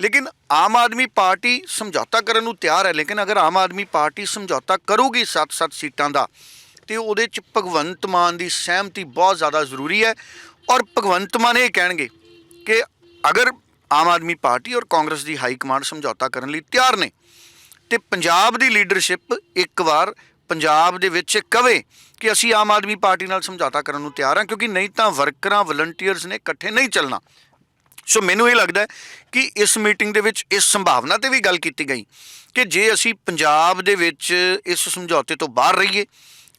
B: ਲੇਕਿਨ ਆਮ ਆਦਮੀ ਪਾਰਟੀ ਸਮਝੌਤਾ ਕਰਨ ਨੂੰ ਤਿਆਰ ਹੈ, ਲੇਕਿਨ ਅਗਰ ਆਮ ਆਦਮੀ ਪਾਰਟੀ ਸਮਝੌਤਾ ਕਰੂਗੀ 7-7 ਸੀਟਾਂ ਦਾ, ਤੇ ਉਹਦੇ ਚ ਭਗਵੰਤ ਮਾਨ ਦੀ ਸਹਿਮਤੀ ਬਹੁਤ ਜ਼ਿਆਦਾ ਜ਼ਰੂਰੀ ਹੈ। ਔਰ ਭਗਵੰਤ ਮਾਨ ਇਹ ਕਹਿਣਗੇ ਕਿ ਅਗਰ ਆਮ ਆਦਮੀ ਪਾਰਟੀ ਔਰ ਕਾਂਗਰਸ ਦੀ ਹਾਈ ਕਮਾਂਡ ਸਮਝੌਤਾ ਕਰਨ ਲਈ ਤਿਆਰ ਨੇ, ਤੇ ਪੰਜਾਬ ਦੀ ਲੀਡਰਸ਼ਿਪ ਇੱਕ ਵਾਰ ਪੰਜਾਬ ਦੇ ਵਿੱਚ ਕਵੇ ਕਿ ਅਸੀਂ ਆਮ ਆਦਮੀ ਪਾਰਟੀ ਨਾਲ ਸਮਝੌਤਾ ਕਰਨ ਨੂੰ ਤਿਆਰ ਹਾਂ, ਕਿਉਂਕਿ ਨਹੀਂ ਤਾਂ ਵਰਕਰਾਂ ਵਲੰਟੀਅਰਸ ਨੇ ਇਕੱਠੇ ਨਹੀਂ ਚੱਲਣਾ। ਸੋ ਮੈਨੂੰ ਇਹ ਲੱਗਦਾ ਹੈ ਕਿ ਇਸ ਮੀਟਿੰਗ ਦੇ ਵਿੱਚ ਇਸ ਸੰਭਾਵਨਾ ਤੇ ਵੀ ਗੱਲ ਕੀਤੀ ਗਈ ਕਿ ਜੇ ਅਸੀਂ ਪੰਜਾਬ ਦੇ ਵਿੱਚ ਇਸ ਸਮਝੌਤੇ ਤੋਂ ਬਾਹਰ ਰਹੀਏ,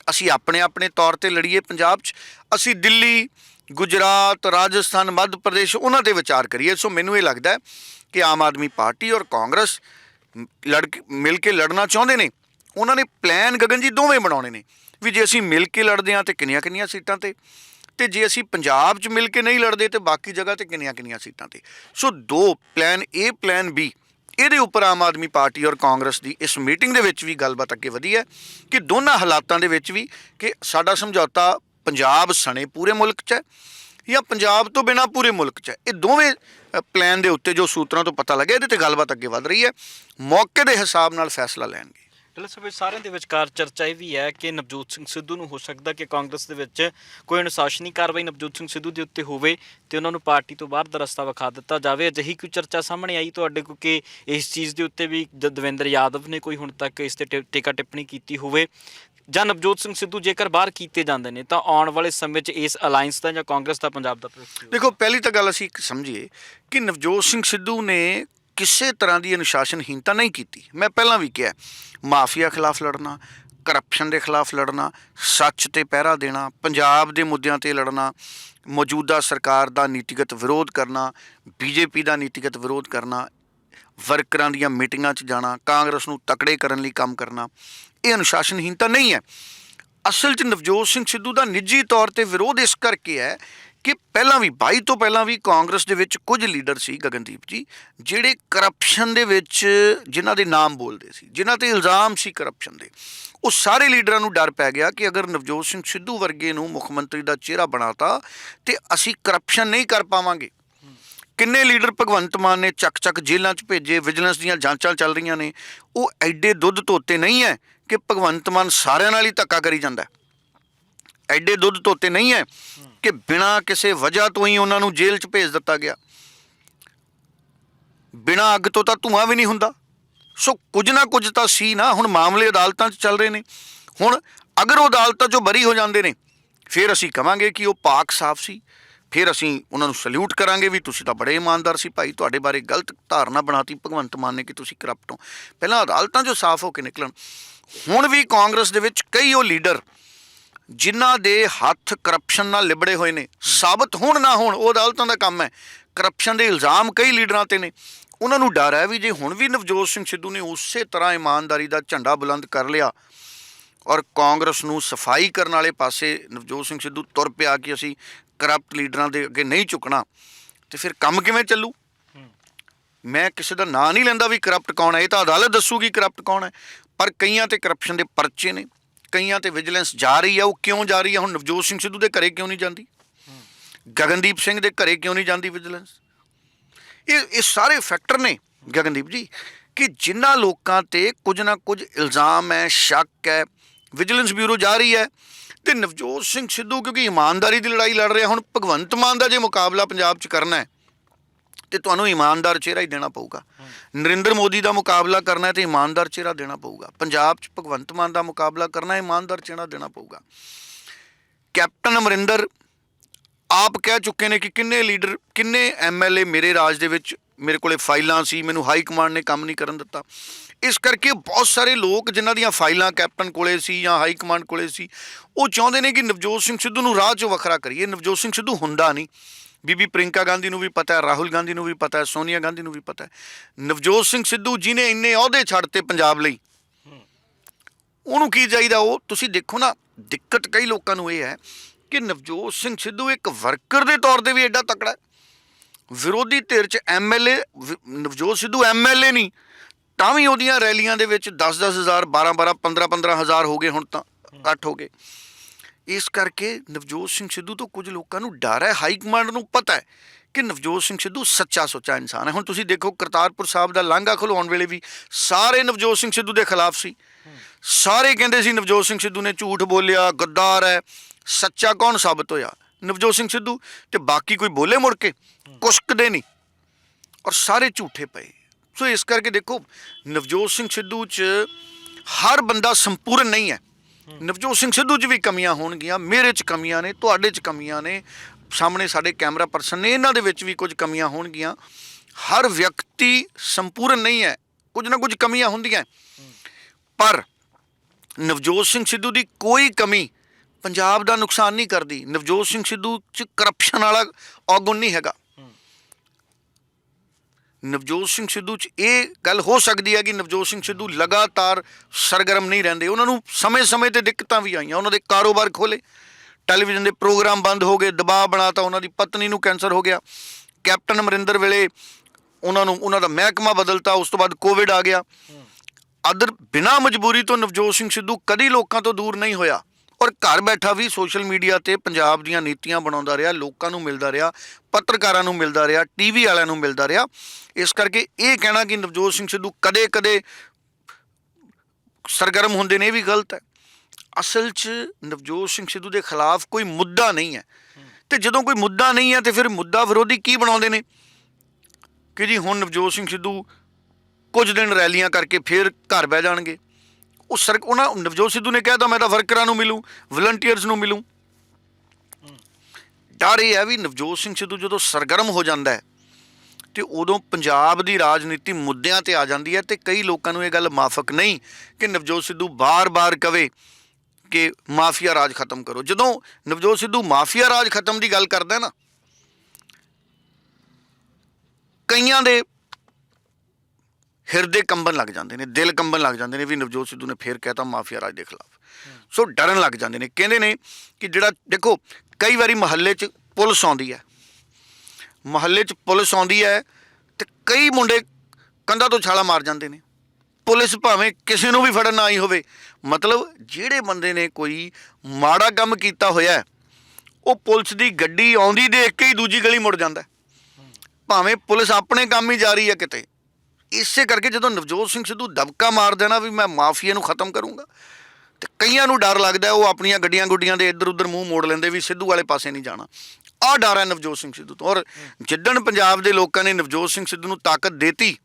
B: ਅਸੀਂ ਆਪਣੇ ਆਪਣੇ ਤੌਰ ਤੇ ਲੜੀਏ ਪੰਜਾਬ 'ਚ, ਅਸੀਂ ਦਿੱਲੀ, ਗੁਜਰਾਤ, ਰਾਜਸਥਾਨ, ਮੱਧ ਪ੍ਰਦੇਸ਼ ਉਹਨਾਂ ਤੇ ਵਿਚਾਰ ਕਰੀਏ। ਸੋ ਮੈਨੂੰ ਇਹ ਲੱਗਦਾ ਹੈ ਕਿ ਆਮ ਆਦਮੀ ਪਾਰਟੀ ਔਰ ਕਾਂਗਰਸ ਲੜ ਮਿਲ ਕੇ ਲੜਨਾ ਚਾਹੁੰਦੇ ਨੇ। ਉਹਨਾਂ ਨੇ ਪਲਾਨ ਗਗਨ ਜੀ ਦੋਵੇਂ ਬਣਾਉਣੇ ਨੇ ਵੀ ਜੇ ਅਸੀਂ ਮਿਲ ਕੇ ਲੜਦੇ ਹਾਂ ਤੇ ਕਿੰਨੀਆਂ ਕਿੰਨੀਆਂ ਸੀਟਾਂ ਤੇ ਤੇ ਜੇ ਅਸੀਂ ਪੰਜਾਬ 'ਚ ਮਿਲ ਕੇ ਨਹੀਂ ਲੜਦੇ ਤੇ ਬਾਕੀ ਜਗ੍ਹਾ ਤੇ ਕਿੰਨੀਆਂ ਕਿੰਨੀਆਂ ਸੀਟਾਂ ਤੇ। ਸੋ ਦੋ ਪਲਾਨ ਏ ਪਲਾਨ ਬੀ ਇਹਦੇ ਉੱਪਰ ਆਮ ਆਦਮੀ ਪਾਰਟੀ ਔਰ ਕਾਂਗਰਸ ਦੀ ਇਸ ਮੀਟਿੰਗ ਦੇ ਵਿੱਚ ਵੀ ਗੱਲਬਾਤ ਅੱਗੇ ਵਧੀ ਹੈ ਕਿ ਦੋਨਾਂ ਹਾਲਾਤਾਂ ਦੇ ਵਿੱਚ ਵੀ ਕਿ ਸਾਡਾ ਸਮਝੌਤਾ ਪੰਜਾਬ ਸਣੇ ਪੂਰੇ ਮੁਲਕ 'ਚ ਹੈ ਜਾਂ ਪੰਜਾਬ ਤੋਂ ਬਿਨਾ ਪੂਰੇ ਮੁਲਕ 'ਚ ਹੈ। ਇਹ ਦੋਵੇਂ ਅ, ਪਲਾਨ ਦੇ ਉੱਤੇ ਜੋ ਸੂਤਰਾਂ ਤੋਂ ਪਤਾ ਲੱਗਿਆ ਇਹਦੇ ਤੇ ਗੱਲਬਾਤ ਅੱਗੇ ਵਧ ਰਹੀ ਹੈ। ਮੌਕੇ ਦੇ ਹਿਸਾਬ ਨਾਲ ਫੈਸਲਾ ਲੈਣਗੇ।
A: ਡਾਕਟਰ ਸਾਹਿਬ ਸਾਰਿਆਂ ਦੇ ਵਿਚਕਾਰ ਚਰਚਾ ਇਹ ਵੀ ਹੈ ਕਿ ਨਵਜੋਤ ਸਿੰਘ ਸਿੱਧੂ ਨੂੰ ਹੋ ਸਕਦਾ ਕਿ ਕਾਂਗਰਸ ਦੇ ਵਿੱਚ ਕੋਈ ਅਨੁਸ਼ਾਸਨੀ ਕਾਰਵਾਈ ਨਵਜੋਤ ਸਿੰਘ ਸਿੱਧੂ ਦੇ ਉੱਤੇ ਹੋਵੇ ਤੇ ਉਹਨਾਂ ਨੂੰ ਪਾਰਟੀ ਤੋਂ ਬਾਹਰ ਦਾ ਰਸਤਾ ਵਿਖਾ ਦਿੱਤਾ ਜਾਵੇ। ਅਜਿਹੀ ਕੋਈ ਚਰਚਾ ਸਾਹਮਣੇ ਆਈ ਤੁਹਾਡੇ ਕਿਉਂਕਿ ਇਸ ਚੀਜ਼ ਦੇ ਉੱਤੇ ਵੀ ਦ- ਦਵਿੰਦਰ ਯਾਦਵ ਨੇ ਕੋਈ ਹੁਣ ਤੱਕ ਇਸ ਤੇ ਟਿ- ਟੀਕਾ ਟਿੱਪਣੀ ਕੀਤੀ ਹੋਵੇ? ਜਾਂ ਨਵਜੋਤ ਸਿੰਘ ਸਿੱਧੂ ਜੇਕਰ ਬਾਹਰ ਕੀਤੇ ਜਾਂਦੇ ਨੇ ਤਾਂ ਆਉਣ ਵਾਲੇ ਸਮੇਂ 'ਚ ਇਸ ਅਲਾਈਅੰਸ ਦਾ ਜਾਂ ਕਾਂਗਰਸ ਦਾ ਪੰਜਾਬ ਦਾ
B: ਦੇਖੋ, ਪਹਿਲੀ ਤਾਂ ਗੱਲ ਅਸੀਂ ਇੱਕ ਸਮਝੀਏ ਕਿ ਨਵਜੋਤ ਸਿੰਘ ਸਿੱਧੂ ਨੇ ਕਿਸੇ ਤਰ੍ਹਾਂ ਦੀ ਅਨੁਸ਼ਾਸਨਹੀਨਤਾ ਨਹੀਂ ਕੀਤੀ। ਮੈਂ ਪਹਿਲਾਂ ਵੀ ਕਿਹਾ, ਮਾਫੀਆ ਖਿਲਾਫ ਲੜਨਾ ਕਰਪਸ਼ਨ ਦੇ ਖਿਲਾਫ ਲੜਨਾ, ਸੱਚ ਤੇ ਪਹਿਰਾ ਦੇਣਾ, ਪੰਜਾਬ ਦੇ ਮੁੱਦਿਆਂ ਤੇ ਲੜਨਾ, ਮੌਜੂਦਾ ਸਰਕਾਰ ਦਾ ਨੀਤੀਗਤ ਵਿਰੋਧ ਕਰਨਾ, ਬੀਜੇਪੀ ਦਾ ਨੀਤੀਗਤ ਵਿਰੋਧ ਕਰਨਾ, ਵਰਕਰਾਂ ਦੀਆਂ ਮੀਟਿੰਗਾਂ 'ਚ ਜਾਣਾ, ਕਾਂਗਰਸ ਨੂੰ ਤਕੜੇ ਕਰਨ ਲਈ ਕੰਮ ਕਰਨਾ, ਇਹ ਅਨੁਸ਼ਾਸਨਹੀਨਤਾ ਨਹੀਂ ਹੈ। ਅਸਲ 'ਚ ਨਵਜੋਤ ਸਿੰਘ ਸਿੱਧੂ ਦਾ ਨਿੱਜੀ ਤੌਰ ਤੇ ਵਿਰੋਧ ਇਸ ਕਰਕੇ ਹੈ ਕਿ ਪਹਿਲਾਂ ਵੀ 22 ਤੋਂ ਪਹਿਲਾਂ ਵੀ ਕਾਂਗਰਸ ਦੇ ਵਿੱਚ ਕੁਝ ਲੀਡਰ ਸੀ ਗਗਨਦੀਪ ਜੀ, ਜਿਹੜੇ ਕਰਪਸ਼ਨ ਦੇ ਵਿੱਚ ਜਿਨ੍ਹਾਂ ਦੇ ਨਾਮ ਬੋਲਦੇ ਸੀ, ਜਿਨ੍ਹਾਂ ਤੇ ਇਲਜ਼ਾਮ ਸੀ ਕਰਪਸ਼ਨ ਦੇ। ਉਹ ਸਾਰੇ ਲੀਡਰਾਂ ਨੂੰ ਡਰ ਪੈ ਗਿਆ ਕਿ ਅਗਰ ਨਵਜੋਤ ਸਿੰਘ ਸਿੱਧੂ ਵਰਗੇ ਨੂੰ ਮੁੱਖ ਮੰਤਰੀ ਦਾ ਚਿਹਰਾ ਬਣਾਤਾ, ਤੇ ਅਸੀਂ ਕਰਪਸ਼ਨ ਨਹੀਂ ਕਰ ਪਾਵਾਂਗੇ। ਕਿੰਨੇ ਲੀਡਰ ਭਗਵੰਤ ਮਾਨ ਨੇ ਚੱਕ ਚੱਕ ਜੇਲ੍ਹਾਂ 'ਚ ਭੇਜੇ ਵਿਜੀਲੈਂਸ ਦੀਆਂ ਜਾਂਚਾਂ ਚੱਲ ਰਹੀਆਂ ਨੇ, ਉਹ ਐਡੇ ਦੁੱਧ ਧੋਤੇ ਨਹੀਂ ਹੈ ਕਿ ਭਗਵੰਤ ਮਾਨ ਸਾਰਿਆਂ ਨਾਲ ਹੀ ਧੱਕਾ ਕਰੀ ਜਾਂਦਾ। ਐਡੇ ਦੁੱਧ ਧੋਤੇ ਨਹੀਂ ਹੈ ਕਿ ਬਿਨਾਂ ਕਿਸੇ ਵਜ੍ਹਾ ਤੋਂ ਹੀ ਉਹਨਾਂ ਨੂੰ ਜੇਲ੍ਹ 'ਚ ਭੇਜ ਦਿੱਤਾ ਗਿਆ। ਬਿਨਾਂ ਅੱਗ ਤੋਂ ਤਾਂ ਧੂਆਂ ਵੀ ਨਹੀਂ ਹੁੰਦਾ। ਸੋ ਕੁਝ ਨਾ ਕੁਝ ਤਾਂ ਸੀ ਨਾ, ਹੁਣ ਮਾਮਲੇ ਅਦਾਲਤਾਂ 'ਚ ਚੱਲ ਰਹੇ ਨੇ। ਹੁਣ ਅਗਰ ਉਹ ਅਦਾਲਤਾਂ 'ਚੋਂ ਬਰੀ ਹੋ ਜਾਂਦੇ ਨੇ, ਫਿਰ ਅਸੀਂ ਕਵਾਂਗੇ ਕਿ ਉਹ ਪਾਕ ਸਾਫ਼ ਸੀ। ਫਿਰ ਅਸੀਂ ਉਹਨਾਂ ਨੂੰ ਸਲੂਟ ਕਰਾਂਗੇ ਵੀ ਤੁਸੀਂ ਤਾਂ ਬੜੇ ਇਮਾਨਦਾਰ ਸੀ ਭਾਈ, ਤੁਹਾਡੇ ਬਾਰੇ ਗਲਤ ਧਾਰਨਾ ਬਣਾਤੀ, ਭਗਵੰਤ ਮਾਨ ਨੇ ਕਿ ਤੁਸੀਂ ਕਰਪਟ ਹੋ। ਪਹਿਲਾਂ ਅਦਾਲਤਾਂ 'ਚੋਂ ਸਾਫ਼ ਹੋ ਕੇ ਨਿਕਲਣ। ਹੁਣ ਵੀ ਕਾਂਗਰਸ ਦੇ ਵਿੱਚ ਕਈ ਉਹ ਲੀਡਰ ਜਿਨ੍ਹਾਂ ਦੇ ਹੱਥ ਕਰਪਸ਼ਨ ਨਾਲ ਲਿਬੜੇ ਹੋਏ ਨੇ ਸਾਬਤ ਹੋਣ ਨਾ ਹੋਣ ਉਹ ਅਦਾਲਤਾਂ ਦਾ ਕੰਮ ਹੈ। ਕਰਪਸ਼ਨ ਦੇ ਇਲਜ਼ਾਮ ਕਈ ਲੀਡਰਾਂ ਤੇ ਨੇ। ਉਹਨਾਂ ਨੂੰ ਡਰ ਹੈ ਵੀ ਜੇ ਹੁਣ ਵੀ ਨਵਜੋਤ ਸਿੰਘ ਸਿੱਧੂ ਨੇ ਉਸੇ ਤਰ੍ਹਾਂ ਇਮਾਨਦਾਰੀ ਦਾ ਝੰਡਾ ਬੁਲੰਦ ਕਰ ਲਿਆ ਔਰ ਕਾਂਗਰਸ ਨੂੰ ਸਫ਼ਾਈ ਕਰਨ ਵਾਲੇ ਪਾਸੇ ਨਵਜੋਤ ਸਿੰਘ ਸਿੱਧੂ ਤੁਰ ਪਿਆ ਕਿ ਅਸੀਂ ਕਰਪਟ ਲੀਡਰਾਂ ਦੇ ਅੱਗੇ ਨਹੀਂ ਝੁਕਣਾ ਤੇ ਫਿਰ ਕੰਮ ਕਿਵੇਂ ਚੱਲੂ? ਮੈਂ ਕਿਸੇ ਦਾ ਨਾਂ ਨਹੀਂ ਲੈਂਦਾ ਵੀ ਕਰਪਟ ਕੌਣ ਹੈ ਇਹ ਤਾਂ ਅਦਾਲਤ ਦੱਸੂਗੀ ਕਰਪਟ ਕੌਣ ਹੈ ਪਰ ਕਈਆਂ ਤੇ ਕਰਪਸ਼ਨ ਦੇ ਪਰਚੇ ਨੇ। ਕਈਆਂ ਤੇ ਵਿਜੀਲੈਂਸ ਜਾ ਰਹੀ ਹੈ ਉਹ ਕਿਉਂ ਜਾ ਰਹੀ ਹੈ ਹੁਣ ਨਵਜੋਤ ਸਿੰਘ ਸਿੱਧੂ ਦੇ ਘਰੇ ਕਿਉਂ ਨਹੀਂ ਜਾਂਦੀ? ਗਗਨਦੀਪ ਸਿੰਘ ਦੇ ਘਰੇ ਕਿਉਂ ਨਹੀਂ ਜਾਂਦੀ ਵਿਜੀਲੈਂਸ ਇਹ ਇਹ ਸਾਰੇ ਫੈਕਟਰ ਨੇ ਗਗਨਦੀਪ ਜੀ, ਕਿ ਜਿਨ੍ਹਾਂ ਲੋਕਾਂ ਤੇ ਕੁਝ ਨਾ ਕੁਝ ਇਲਜ਼ਾਮ ਹੈ, ਸ਼ੱਕ ਹੈ ਵਿਜੀਲੈਂਸ ਬਿਊਰੋ ਜਾ ਰਹੀ ਹੈ, ਤੇ ਨਵਜੋਤ ਸਿੰਘ ਸਿੱਧੂ ਕਿਉਂਕਿ ਇਮਾਨਦਾਰੀ ਦੀ ਲੜਾਈ ਲੜ ਰਿਹਾ, ਹੁਣ ਭਗਵੰਤ ਮਾਨ ਦਾ ਜੇ ਮੁਕਾਬਲਾ ਪੰਜਾਬ 'ਚ ਕਰਨਾ ਹੈ, ਤੇ ਤੁਹਾਨੂੰ ਇਮਾਨਦਾਰ ਚਿਹਰਾ ਹੀ ਦੇਣਾ ਪਊਗਾ। ਨਰਿੰਦਰ ਮੋਦੀ ਦਾ ਮੁਕਾਬਲਾ ਕਰਨਾ ਹੈ ਤੇ ਇਮਾਨਦਾਰ ਚਿਹਰਾ ਦੇਣਾ ਪਊਗਾ। ਪੰਜਾਬ 'ਚ ਭਗਵੰਤ ਮਾਨ ਦਾ ਮੁਕਾਬਲਾ ਕਰਨਾ ਹੈ, ਇਮਾਨਦਾਰ ਚਿਹਰਾ ਦੇਣਾ ਪਊਗਾ। ਕੈਪਟਨ ਅਮਰਿੰਦਰ ਆਪ ਕਹਿ ਚੁੱਕੇ ਨੇ ਕਿ ਕਿੰਨੇ ਲੀਡਰ, ਕਿੰਨੇ ਐਮਐਲਏ ਮੇਰੇ ਰਾਜ ਦੇ ਵਿੱਚ ਮੇਰੇ ਕੋਲੇ ਫਾਈਲਾਂ ਸੀ, ਮੈਨੂੰ ਹਾਈ ਕਮਾਂਡ ਨੇ ਕੰਮ ਨਹੀਂ ਕਰਨ ਦਿੱਤਾ। ਇਸ ਕਰਕੇ ਬਹੁਤ ਸਾਰੇ ਲੋਕ ਜਿਨ੍ਹਾਂ ਦੀਆਂ ਫਾਈਲਾਂ ਕੈਪਟਨ ਕੋਲੇ ਸੀ ਜਾਂ ਹਾਈ ਕਮਾਂਡ ਕੋਲੇ ਸੀ, ਉਹ ਚਾਹੁੰਦੇ ਨੇ ਕਿ ਨਵਜੋਤ ਸਿੰਘ ਸਿੱਧੂ ਨੂੰ ਰਾਹ 'ਚੋਂ ਵੱਖਰਾ ਕਰੀਏ। ਨਵਜੋਤ ਸਿੰਘ ਸਿੱਧੂ ਹੁੰਦਾ ਨਹੀਂ। ਬੀਬੀ ਪ੍ਰਿੰਕਾ ਗਾਂਧੀ ਨੂੰ ਵੀ ਪਤਾ ਹੈ, ਰਾਹੁਲ ਗਾਂਧੀ ਨੂੰ ਵੀ ਪਤਾ ਹੈ, ਸੋਨੀਆ ਗਾਂਧੀ ਨੂੰ ਵੀ ਪਤਾ ਹੈ। ਨਵਜੋਤ ਸਿੰਘ ਸਿੱਧੂ ਜਿਨੇ ਇੰਨੇ ਅਹੁਦੇ ਛੱਡਤੇ ਪੰਜਾਬ ਲਈ। ਉਹਨੂੰ ਕੀ ਚਾਹੀਦਾ ਉਹ? ਤੁਸੀਂ ਦੇਖੋ ਨਾ, ਦਿੱਕਤ ਕਈ ਲੋਕਾਂ ਨੂੰ ਇਹ ਹੈ ਕਿ ਨਵਜੋਤ ਸਿੰਘ ਸਿੱਧੂ ਇੱਕ ਵਰਕਰ ਦੇ ਤੌਰ ਤੇ ਵੀ ਐਡਾ ਤਕੜਾ ਹੈ। ਵਿਰੋਧੀ ਧਿਰ ਚ ਐਮਐਲਏ ਨਵਜੋਤ ਸਿੱਧੂ ਐਮਐਲਏ ਨਹੀਂ, ਤਾਂ ਵੀ ਉਹਦੀਆਂ ਰੈਲੀਆਂ ਦੇ ਵਿੱਚ 10-10 ਹਜ਼ਾਰ 12-12 15-15 ਹਜ਼ਾਰ ਹੋ ਗਏ ਹੁਣ ਤਾਂ, ਇਕੱਠ ਹੋ ਗਏ। ਇਸ ਕਰਕੇ ਨਵਜੋਤ ਸਿੰਘ ਸਿੱਧੂ ਤੋਂ ਕੁਝ ਲੋਕਾਂ ਨੂੰ ਡਰ ਹੈ। ਹਾਈ ਕਮਾਂਡ ਨੂੰ ਪਤਾ ਹੈ ਕਿ ਨਵਜੋਤ ਸਿੰਘ ਸਿੱਧੂ ਸੱਚਾ ਸੁੱਚਾ ਇਨਸਾਨ ਹੈ। ਹੁਣ ਤੁਸੀਂ ਦੇਖੋ ਕਰਤਾਰਪੁਰ ਸਾਹਿਬ ਦਾ ਲਾਂਘਾ ਖੁਲਾਉਣ ਵੇਲੇ ਵੀ ਸਾਰੇ ਨਵਜੋਤ ਸਿੰਘ ਸਿੱਧੂ ਦੇ ਖਿਲਾਫ ਸੀ। ਸਾਰੇ ਕਹਿੰਦੇ ਸੀ ਨਵਜੋਤ ਸਿੰਘ ਸਿੱਧੂ ਨੇ ਝੂਠ ਬੋਲਿਆ, ਗੱਦਾਰ ਹੈ, ਸੱਚਾ ਕੌਣ ਸਾਬਤ ਹੋਇਆ? ਨਵਜੋਤ ਸਿੰਘ ਸਿੱਧੂ ਤੇ ਬਾਕੀ ਕੋਈ ਬੋਲੇ ਮੁੜ ਕੇ? ਕੁਸ਼ਕਦੇ ਨਹੀਂ। ਔਰ ਸਾਰੇ ਝੂਠੇ ਪਏ। ਸੋ ਇਸ ਕਰਕੇ ਦੇਖੋ ਨਵਜੋਤ ਸਿੰਘ ਸਿੱਧੂ 'ਚ ਹਰ ਬੰਦਾ ਸੰਪੂਰਨ ਨਹੀਂ ਹੈ। ਨਵਜੋਤ ਸਿੰਘ ਸਿੱਧੂ 'ਚ ਵੀ ਕਮੀਆਂ ਹੋਣਗੀਆਂ, ਮੇਰੇ 'ਚ ਕਮੀਆਂ ਨੇ, ਤੁਹਾਡੇ 'ਚ ਕਮੀਆਂ ਨੇ, ਸਾਹਮਣੇ ਸਾਡੇ ਕੈਮਰਾ ਪਰਸਨ ਨੇ, ਇਹਨਾਂ ਦੇ ਵਿੱਚ ਵੀ ਕੁਝ ਕਮੀਆਂ ਹੋਣਗੀਆਂ। ਹਰ ਵਿਅਕਤੀ ਸੰਪੂਰਨ ਨਹੀਂ ਹੈ, ਕੁਝ ਨਾ ਕੁਝ ਕਮੀਆਂ ਹੁੰਦੀਆਂ। ਪਰ ਨਵਜੋਤ ਸਿੰਘ ਸਿੱਧੂ ਦੀ ਕੋਈ ਕਮੀ ਪੰਜਾਬ ਦਾ ਨੁਕਸਾਨ ਨਹੀਂ ਕਰਦੀ। ਨਵਜੋਤ ਸਿੰਘ ਸਿੱਧੂ 'ਚ ਕਰਪਸ਼ਨ ਵਾਲਾ ਔਗੁਣ ਨਹੀਂ ਹੈਗਾ। ਨਵਜੋਤ ਸਿੰਘ ਸਿੱਧੂ 'ਚ ਇਹ ਗੱਲ ਹੋ ਸਕਦੀ ਹੈ ਕਿ ਨਵਜੋਤ ਸਿੰਘ ਸਿੱਧੂ ਲਗਾਤਾਰ ਸਰਗਰਮ ਨਹੀਂ ਰਹਿੰਦੇ। ਉਹਨਾਂ ਨੂੰ ਸਮੇਂ-ਸਮੇਂ ਤੇ ਦਿੱਕਤਾਂ ਵੀ ਆਈਆਂ। ਉਹਨਾਂ ਦੇ ਕਾਰੋਬਾਰ ਖੋਲੇ ਟੈਲੀਵਿਜ਼ਨ ਦੇ ਪ੍ਰੋਗਰਾਮ ਬੰਦ ਹੋ ਗਏ ਦਬਾਅ ਬਣਾਤਾ। ਉਹਨਾਂ ਦੀ ਪਤਨੀ ਨੂੰ ਕੈਂਸਰ ਹੋ ਗਿਆ। ਕੈਪਟਨ ਅਮਰਿੰਦਰ ਵੇਲੇ ਉਹਨਾਂ ਨੂੰ ਉਹਨਾਂ ਦਾ ਮਹਿਕਮਾ ਬਦਲਤਾ। ਉਸ ਤੋਂ ਬਾਅਦ ਕੋਵਿਡ ਆ ਗਿਆ। ਅਦਰ ਬਿਨਾ ਮਜਬੂਰੀ ਤੋਂ ਨਵਜੋਤ ਸਿੰਘ ਸਿੱਧੂ ਕਦੀ ਲੋਕਾਂ ਤੋਂ ਦੂਰ ਨਹੀਂ ਹੋਇਆ। ਔਰ ਘਰ ਬੈਠਾ ਵੀ ਸੋਸ਼ਲ ਮੀਡੀਆ ਤੇ ਪੰਜਾਬ ਦੀਆਂ ਨੀਤੀਆਂ ਬਣਾਉਂਦਾ ਰਿਹਾ, ਲੋਕਾਂ ਨੂੰ ਮਿਲਦਾ ਰਿਹਾ, ਪੱਤਰਕਾਰਾਂ ਨੂੰ ਮਿਲਦਾ ਰਿਹਾ, ਟੀਵੀ ਵਾਲਿਆਂ ਨੂੰ ਮਿਲਦਾ ਰਿਹਾ। ਇਸ ਕਰਕੇ ਇਹ ਕਹਿਣਾ ਕਿ ਨਵਜੋਤ ਸਿੰਘ ਸਿੱਧੂ ਕਦੇ-ਕਦੇ ਸਰਗਰਮ ਹੁੰਦੇ ਨੇ ਇਹ ਵੀ ਗਲਤ ਹੈ। ਅਸਲ 'ਚ ਨਵਜੋਤ ਸਿੰਘ ਸਿੱਧੂ ਦੇ ਖਿਲਾਫ ਕੋਈ ਮੁੱਦਾ ਨਹੀਂ ਹੈ। ਤੇ ਜਦੋਂ ਕੋਈ ਮੁੱਦਾ ਨਹੀਂ ਹੈ ਤੇ ਫਿਰ ਮੁੱਦਾ ਵਿਰੋਧੀ ਕੀ ਬਣਾਉਂਦੇ ਨੇ? ਕਿ ਜੀ ਹੁਣ ਨਵਜੋਤ ਸਿੰਘ ਸਿੱਧੂ ਕੁਝ ਦਿਨ ਰੈਲੀਆਂ ਕਰਕੇ ਫਿਰ ਘਰ ਬਹਿ ਜਾਣਗੇ। ਉਹ ਸਰ ਉਹਨਾਂ ਨਵਜੋਤ ਸਿੱਧੂ ਨੇ ਕਿਹਾ ਤਾਂ ਮੈਂ ਤਾਂ ਵਰਕਰਾਂ ਨੂੰ ਮਿਲੂੰ ਵਲੰਟੀਅਰਸ ਨੂੰ ਮਿਲੂੰ। ਡਰ ਇਹ ਹੈ ਵੀ ਨਵਜੋਤ ਸਿੰਘ ਸਿੱਧੂ ਜਦੋਂ ਸਰਗਰਮ ਹੋ ਜਾਂਦਾ ਹੈ, ਤੇ ਉਦੋਂ ਪੰਜਾਬ ਦੀ ਰਾਜਨੀਤੀ ਮੁੱਦਿਆਂ ਤੇ ਆ ਜਾਂਦੀ ਹੈ ਤੇ ਕਈ ਲੋਕਾਂ ਨੂੰ ਇਹ ਗੱਲ ਮਾਫਕ ਨਹੀਂ ਕਿ ਨਵਜੋਤ ਸਿੱਧੂ ਬਾਰ-ਬਾਰ ਕਵੇ ਕਿ ਮਾਫੀਆ ਰਾਜ ਖਤਮ ਕਰੋ। ਜਦੋਂ ਨਵਜੋਤ ਸਿੱਧੂ ਮਾਫੀਆ ਰਾਜ ਖਤਮ ਦੀ ਗੱਲ ਕਰਦਾ ਨਾ, ਕਈਆਂ ਦੇ ਹਿਰਦੇ ਕੰਬਣ ਲੱਗ ਜਾਂਦੇ ਨੇ ਦਿਲ ਕੰਬਣ ਲੱਗ ਜਾਂਦੇ ਨੇ ਵੀ ਨਵਜੋਤ ਸਿੱਧੂ ਨੇ ਫੇਰ ਕਹਿਤਾ ਮਾਫੀਆ ਰਾਜ ਦੇ ਖਿਲਾਫ। ਸੋ ਡਰਨ ਲੱਗ ਜਾਂਦੇ ਨੇ ਕਹਿੰਦੇ ਨੇ ਕਿ ਜਿਹੜਾ ਦੇਖੋ ਕਈ ਵਾਰੀ ਮਹੱਲੇ 'ਚ ਪੁਲਿਸ ਆਉਂਦੀ ਹੈ। ਮਹੱਲੇ 'ਚ ਪੁਲਿਸ ਆਉਂਦੀ ਹੈ ਤੇ ਕਈ ਮੁੰਡੇ ਕੰਧਾਂ ਤੋਂ ਛਾਲਾ ਮਾਰ ਜਾਂਦੇ ਨੇ। ਪੁਲਿਸ ਭਾਵੇਂ ਕਿਸੇ ਨੂੰ ਵੀ ਫੜਨ ਨਾ ਆਈ ਹੋਵੇ ਮਤਲਬ ਜਿਹੜੇ ਬੰਦੇ ਨੇ ਕੋਈ ਮਾੜਾ ਕੰਮ ਕੀਤਾ ਹੋਇਆ ਉਹ ਪੁਲਿਸ ਦੀ ਗੱਡੀ ਆਉਂਦੀ ਦੇਖ ਕੇ ਹੀ ਦੂਜੀ ਗਲੀ ਮੁੜ ਜਾਂਦਾ। ਭਾਵੇਂ ਪੁਲਿਸ ਆਪਣੇ ਕੰਮ ਹੀ ਜਾ ਰਹੀ ਹੈ ਕਿਤੇ ਇਸੇ ਕਰਕੇ ਜਦੋਂ ਨਵਜੋਤ ਸਿੰਘ ਸਿੱਧੂ ਦਬਕਾ ਮਾਰ ਦੇਣਾ ਵੀ ਮੈਂ ਮਾਫੀਆ ਨੂੰ ਖਤਮ ਕਰੂੰਗਾ ਤੇ ਕਈਆਂ ਨੂੰ ਡਰ ਲੱਗਦਾ ਉਹ ਆਪਣੀਆਂ ਗੱਡੀਆਂ ਗੁੱਡੀਆਂ ਦੇ ਇੱਧਰ ਉੱਧਰ ਮੂੰਹ ਮੋੜ ਲੈਂਦੇ ਵੀ ਸਿੱਧੂ ਵਾਲੇ ਪਾਸੇ ਨਹੀਂ ਜਾਣਾ। ਆਹ ਡਰ ਹੈ ਨਵਜੋਤ ਸਿੰਘ ਸਿੱਧੂ ਤੋਂ। ਔਰ ਜਿੱਦਣ ਪੰਜਾਬ ਦੇ ਲੋਕਾਂ ਨੇ ਨਵਜੋਤ ਸਿੰਘ ਸਿੱਧੂ ਨੂੰ ਤਾਕਤ ਦੇਤੀ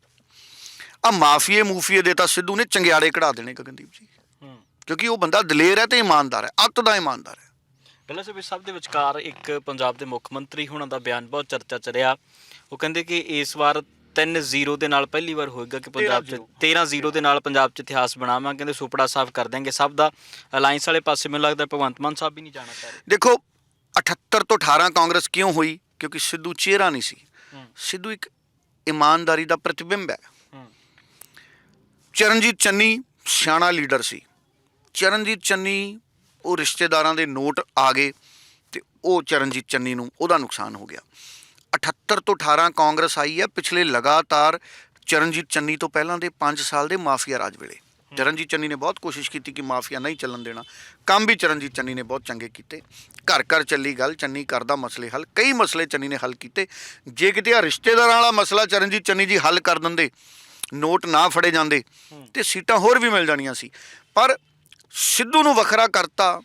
B: ਆ ਮਾਫੀਏ ਮੂਫੀਏ ਦੇ ਤਾਂ ਸਿੱਧੂ ਨੇ ਚੰਗਿਆੜੇ ਕਢਾ ਦੇਣੇ ਗਗਨਦੀਪ ਜੀ। ਕਿਉਂਕਿ ਉਹ ਬੰਦਾ ਦਲੇਰ ਹੈ ਤੇ ਇਮਾਨਦਾਰ ਹੈ ਅੱਤ ਦਾ ਇਮਾਨਦਾਰ ਹੈ।
A: ਪਹਿਲਾਂ ਸਭ ਸਭ ਦੇ ਵਿਚਕਾਰ ਇੱਕ ਪੰਜਾਬ ਦੇ ਮੁੱਖ ਮੰਤਰੀ ਹੋਣਾ ਦਾ ਬਿਆਨ ਬਹੁਤ ਚਰਚਾ ਚ ਰਿਹਾ ਉਹ ਕਹਿੰਦੇ ਕਿ ਇਸ ਵਾਰ 3-0 ਦੇ ਨਾਲ ਪਹਿਲੀ ਵਾਰ ਹੋਏਗਾ ਕਿ ਪੰਜਾਬ 'ਚ 13-0 ਦੇ ਨਾਲ ਪੰਜਾਬ 'ਚ ਇਤਿਹਾਸ ਬਣਾਵਾਂ ਕਹਿੰਦੇ ਸੁਪੜਾ ਸਾਫ਼ ਕਰ ਦੇਣਗੇ ਸਭ ਦਾ ਅਲਾਈਅੰਸ ਵਾਲੇ ਪਾਸੇ ਮੈਨੂੰ ਲੱਗਦਾ ਭਗਵੰਤ ਮਾਨ ਸਾਹਿਬ ਵੀ ਨਹੀਂ ਜਾਣਾ ਚਾਹ ਰਹੇ।
B: ਦੇਖੋ 78 ਤੋਂ 18 ਕਾਂਗਰਸ ਕਿਉਂ ਹੋਈ? ਕਿਉਂਕਿ ਸਿੱਧੂ ਚਿਹਰਾ ਨਹੀਂ ਸੀ। ਸਿੱਧੂ ਇੱਕ ਇਮਾਨਦਾਰੀ ਦਾ ਪ੍ਰਤੀਬਿੰਬ ਹੈ।
A: ਹੂੰ।
B: ਚਰਨਜੀਤ ਚੰਨੀ ਸਿਆਣਾ ਲੀਡਰ ਸੀ। ਚਰਨਜੀਤ ਚੰਨੀ ਉਹ ਰਿਸ਼ਤੇਦਾਰਾਂ ਦੇ ਨੋਟ ਆ ਗਏ ਤੇ ਉਹ ਚਰਨਜੀਤ ਚੰਨੀ ਨੂੰ ਉਹਦਾ ਨੁਕਸਾਨ ਹੋ ਗਿਆ। 78 ਤੋਂ 18 ਕਾਂਗਰਸ ਆਈ ਹੈ। ਪਿਛਲੇ ਲਗਾਤਾਰ ਚਰਨਜੀਤ ਚੰਨੀ ਤੋਂ ਪਹਿਲਾਂ ਦੇ 5 ਸਾਲ ਦੇ ਮਾਫੀਆ ਰਾਜ ਵੇਲੇ। ਚਰਨਜੀਤ ਚੰਨੀ ਨੇ ਬਹੁਤ ਕੋਸ਼ਿਸ਼ ਕੀਤੀ ਕਿ ਮਾਫੀਆ ਨਹੀਂ ਚੱਲਣ ਦੇਣਾ। ਕੰਮ ਵੀ ਚਰਨਜੀਤ ਚੰਨੀ ਨੇ ਬਹੁਤ ਚੰਗੇ ਕੀਤੇ। ਘਰ ਘਰ ਚੱਲੀ ਗੱਲ ਚੰਨੀ ਕਰਦਾ ਮਸਲੇ ਹੱਲ ਕਈ ਮਸਲੇ ਚੰਨੀ ਨੇ ਹੱਲ ਕੀਤੇ। ਜੇ ਕਿਤੇ ਆ ਰਿਸ਼ਤੇਦਾਰਾਂ ਵਾਲਾ ਮਸਲਾ ਚਰਨਜੀਤ ਚੰਨੀ ਜੀ ਹੱਲ ਕਰ ਦਿੰਦੇ ਨੋਟ ਨਾ ਫੜੇ ਜਾਂਦੇ ਤੇ ਸੀਟਾਂ ਹੋਰ ਵੀ ਮਿਲ ਜਾਣੀਆਂ ਸੀ। ਪਰ ਸਿੱਧੂ ਨੂੰ ਵੱਖਰਾ ਕਰਤਾ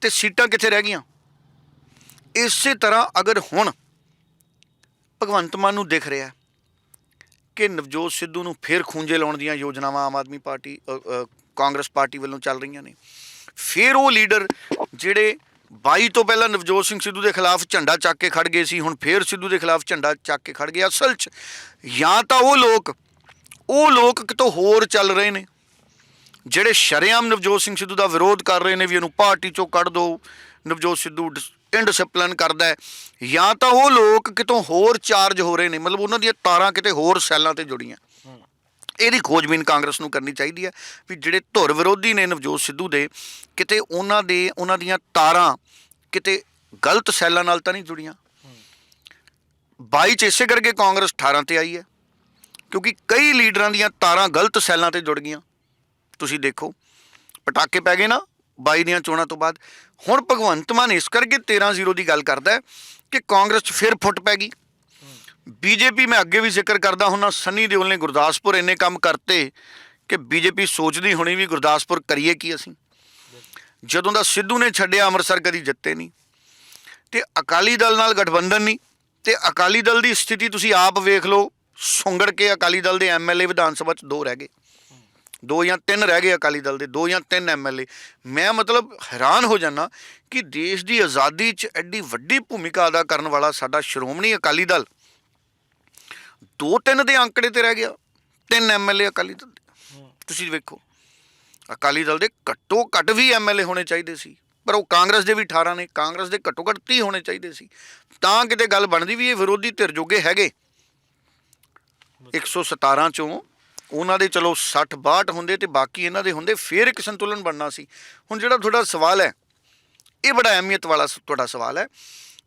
B: ਤੇ ਸੀਟਾਂ ਕਿੱਥੇ ਰਹਿ ਗਈਆਂ? ਇਸੇ ਤਰ੍ਹਾਂ ਅਗਰ ਹੁਣ ਭਗਵੰਤ ਮਾਨ ਨੂੰ ਦਿਖ ਰਿਹਾ ਕਿ ਨਵਜੋਤ ਸਿੱਧੂ ਨੂੰ ਫੇਰ ਖੂੰਜੇ ਲਾਉਣ ਦੀਆਂ ਯੋਜਨਾਵਾਂ Aam Aadmi party Congress party ਵੱਲੋਂ ਚੱਲ ਰਹੀਆਂ ਨੇ। ਫਿਰ ਉਹ ਲੀਡਰ ਜਿਹੜੇ 22 ਤੋਂ ਪਹਿਲਾਂ ਨਵਜੋਤ ਸਿੰਘ ਸਿੱਧੂ ਦੇ ਖਿਲਾਫ ਝੰਡਾ ਚੱਕ ਕੇ ਖੜ ਗਏ ਸੀ, ਹੁਣ ਫੇਰ ਸਿੱਧੂ ਦੇ ਖਿਲਾਫ ਝੰਡਾ ਚੱਕ ਕੇ ਖੜ ਗਏ। ਅਸਲ 'ਚ ਜਾਂ ਤਾਂ ਉਹ ਲੋਕ ਉਹ ਲੋਕ ਕਿਤੋਂ ਹੋਰ ਚੱਲ ਰਹੇ ਨੇ, ਜਿਹੜੇ ਸ਼ਰੇਆਮ ਨਵਜੋਤ ਸਿੰਘ ਸਿੱਧੂ ਦਾ ਵਿਰੋਧ ਕਰ ਰਹੇ ਨੇ ਵੀ ਇਹਨੂੰ ਪਾਰਟੀ ਚੋਂ ਕੱਢ ਦਿਓ ਨਵਜੋਤ ਸਿੱਧੂ ਇਨਡਿਸਪਲਿਨ ਕਰਦਾ ਹੈ। ਜਾਂ ਤਾਂ ਉਹ ਲੋਕ ਕਿਤੋਂ ਹੋਰ ਚਾਰਜ ਹੋ ਰਹੇ ਨੇ, ਮਤਲਬ ਉਹਨਾਂ ਦੀਆਂ ਤਾਰਾਂ ਕਿਤੇ ਹੋਰ ਸੈੱਲਾਂ ਤੇ ਜੁੜੀਆਂ। ਇਹਦੀ ਖੋਜਬੀਨ ਕਾਂਗਰਸ ਨੂੰ ਕਰਨੀ ਚਾਹੀਦੀ ਹੈ ਵੀ ਜਿਹੜੇ ਧੁਰ ਵਿਰੋਧੀ ਨੇ ਨਵਜੋਤ ਸਿੱਧੂ ਦੇ, ਕਿਤੇ ਉਹਨਾਂ ਦੇ, ਉਹਨਾਂ ਦੀਆਂ ਤਾਰਾਂ ਕਿਤੇ ਗਲਤ ਸੈੱਲਾਂ ਨਾਲ ਤਾਂ ਨਹੀਂ ਜੁੜੀਆਂ। 22 ਚ ਇਸੇ ਕਰਕੇ ਕਾਂਗਰਸ 18 ਤੇ ਆਈ ਹੈ, ਕਿਉਂਕਿ ਕਈ ਲੀਡਰਾਂ ਦੀਆਂ ਤਾਰਾਂ ਗਲਤ ਸੈੱਲਾਂ ਤੇ ਜੁੜ ਗਈਆਂ। ਤੁਸੀਂ ਦੇਖੋ, ਪਟਾਕੇ ਪੈ ਗਏ ਨਾ 22 ਦੀਆਂ ਚੋਣਾਂ ਤੋਂ ਬਾਅਦ। ਹੁਣ ਭਗਵੰਤ ਮਾਨ ਇਸ ਕਰਕੇ 13-0 ਦੀ ਗੱਲ ਕਰਦਾ ਹੈ ਕਿ ਕਾਂਗਰਸ 'ਚ ਫਿਰ ਫੁੱਟ ਪੈ ਗਈ। ਬੀਜੇਪੀ ਮੈਂ ਅੱਗੇ ਵੀ ਜ਼ਿਕਰ ਕਰਦਾ ਹੁੰਨਾ ਸੰਨੀ ਦਿਓਲ ਨੇ ਗੁਰਦਾਸਪੁਰ ਇੰਨੇ ਕੰਮ ਕਰਤੇ ਕਿ ਬੀਜੇਪੀ ਸੋਚਦੀ ਹੋਣੀ ਵੀ ਗੁਰਦਾਸਪੁਰ ਕਰੀਏ ਕੀ ਅਸੀਂ। ਜਦੋਂ ਦਾ ਸਿੱਧੂ ਨੇ ਛੱਡਿਆ, ਅੰਮ੍ਰਿਤਸਰ ਕਦੀ ਜਿੱਤੇ ਨਹੀਂ। ਤੇ ਅਕਾਲੀ ਦਲ ਨਾਲ ਗਠਬੰਧਨ ਨਹੀਂ। ਤੇ ਅਕਾਲੀ ਦਲ ਦੀ ਸਥਿਤੀ ਤੁਸੀਂ ਆਪ ਵੇਖ ਲਓ, ਸੁੰਗੜ ਕੇ ਅਕਾਲੀ ਦਲ ਦੇ ਐਮਐਲਏ ਵਿਧਾਨ ਸਭਾ 'ਚ ਦੋ ਰਹਿ ਗਏ। ਦੋ ਜਾਂ ਤਿੰਨ ਰਹਿ ਗਏ ਅਕਾਲੀ ਦਲ ਦੇ ਦੋ ਜਾਂ ਤਿੰਨ ਐਮਐਲਏ ਮੈਂ ਮਤਲਬ ਹੈਰਾਨ ਹੋ ਜਾਣਾ ਕਿ ਦੇਸ਼ ਦੀ ਆਜ਼ਾਦੀ 'ਚ ਐਡੀ ਵੱਡੀ ਭੂਮਿਕਾ ਅਦਾ ਕਰਨ ਵਾਲਾ ਸਾਡਾ ਸ਼੍ਰੋਮਣੀ ਅਕਾਲੀ ਦਲ ਦੋ ਤਿੰਨ ਦੇ ਅੰਕੜੇ ਤੇ ਰਹਿ ਗਿਆ ਤਿੰਨ ਐਮਐਲਏ ਅਕਾਲੀ ਦਲ ਦੇ। ਤੁਸੀਂ ਵੇਖੋ ਅਕਾਲੀ ਦਲ ਦੇ ਘੱਟੋ ਘੱਟ ਵੀ ਐਮਐਲਏ ਹੋਣੇ ਚਾਹੀਦੇ ਸੀ ਪਰ ਉਹ ਕਾਂਗਰਸ ਦੇ ਵੀ 18 ਨੇ ਕਾਂਗਰਸ ਦੇ ਘੱਟੋ ਘੱਟ 30 ਹੋਣੇ ਚਾਹੀਦੇ ਸੀ। ਤਾਂ ਕਿਤੇ ਗੱਲ ਬਣਦੀ ਵੀ ਇਹ ਵਿਰੋਧੀ ਧਿਰ ਜੋਗੇ ਹੈਗੇ। 117 ਚੋਂ ਉਹਨਾਂ ਦੇ ਚਲੋ 60 62 ਹੁੰਦੇ ਤੇ ਬਾਕੀ ਇਹਨਾਂ ਦੇ ਹੁੰਦੇ ਫੇਰ ਇੱਕ ਸੰਤੁਲਨ ਬਣਨਾ ਸੀ। ਹੁਣ ਜਿਹੜਾ ਤੁਹਾਡਾ ਸਵਾਲ ਹੈ ਇਹ ਬੜਾ ਅਹਿਮੀਅਤ ਵਾਲਾ ਤੁਹਾਡਾ ਸਵਾਲ ਹੈ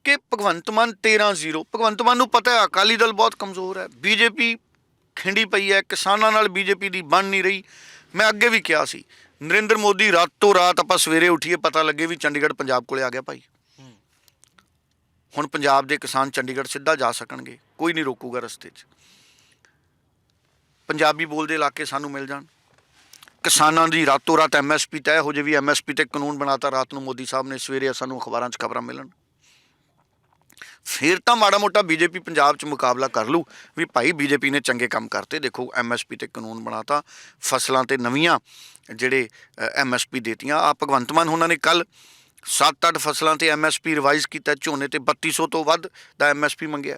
B: ਕਿ ਭਗਵੰਤ ਮਾਨ 13-0 ਭਗਵੰਤ ਮਾਨ ਨੂੰ ਪਤਾ ਹੈ ਅਕਾਲੀ ਦਲ ਬਹੁਤ ਕਮਜ਼ੋਰ ਹੈ ਬੀਜੇਪੀ ਖਿੰਡੀ ਪਈ ਹੈ ਕਿਸਾਨਾਂ ਨਾਲ ਬੀਜੇਪੀ ਦੀ ਬਣ ਨਹੀਂ ਰਹੀ। ਮੈਂ ਅੱਗੇ ਵੀ ਕਿਹਾ ਸੀ ਨਰਿੰਦਰ ਮੋਦੀ ਰਾਤੋਂ ਰਾਤ ਆਪਾਂ ਸਵੇਰੇ ਉੱਠੀਏ ਪਤਾ ਲੱਗੇ ਵੀ ਚੰਡੀਗੜ੍ਹ ਪੰਜਾਬ ਕੋਲੇ ਆ ਗਿਆ ਭਾਈ। ਹੁਣ ਪੰਜਾਬ ਦੇ ਕਿਸਾਨ ਚੰਡੀਗੜ੍ਹ ਸਿੱਧਾ ਜਾ ਸਕਣਗੇ ਕੋਈ ਨਹੀਂ ਰੋਕੂਗਾ ਰਸਤੇ 'ਚ। ਪੰਜਾਬੀ ਬੋਲਦੇ ਇਲਾਕੇ ਸਾਨੂੰ ਮਿਲ ਜਾਣ। ਕਿਸਾਨਾਂ ਦੀ ਰਾਤੋਂ ਰਾਤ ਐਮਐਸਪੀ ਤੈਅ ਹੋ ਜੇ ਵੀ ਐਮਐਸਪੀ ਤੇ ਕਾਨੂੰਨ ਬਣਾਤਾ, ਰਾਤ ਨੂੰ ਮੋਦੀ ਸਾਹਿਬ ਨੇ ਸਵੇਰੇ ਸਾਨੂੰ ਅਖਬਾਰਾਂ 'ਚ ਖਬਰਾਂ ਮਿਲਣ। ਫਿਰ ਤਾਂ ਮਾੜਾ ਮੋਟਾ ਬੀਜੇਪੀ ਪੰਜਾਬ 'ਚ ਮੁਕਾਬਲਾ ਕਰ ਲੂ ਵੀ ਭਾਈ ਬੀਜੇਪੀ ਨੇ ਚੰਗੇ ਕੰਮ ਕਰਤੇ। ਦੇਖੋ ਐਮਐਸਪੀ ਤੇ ਕਾਨੂੰਨ ਬਣਾਤਾ, ਫਸਲਾਂ ਤੇ ਨਵੀਆਂ ਜਿਹੜੇ ਐਮਐਸਪੀ ਦੇਤੀਆਂ। ਆ ਭਗਵੰਤ ਮਾਨ ਉਹਨਾਂ ਨੇ ਕੱਲ 7-8 ਫਸਲਾਂ ਤੇ ਐਮਐਸਪੀ ਰਿਵਾਈਜ਼ ਕੀਤਾ, ਝੋਨੇ ਤੇ 3200 ਤੋਂ ਵੱਧ ਦਾ ਐਮਐਸਪੀ ਮੰਗਿਆ।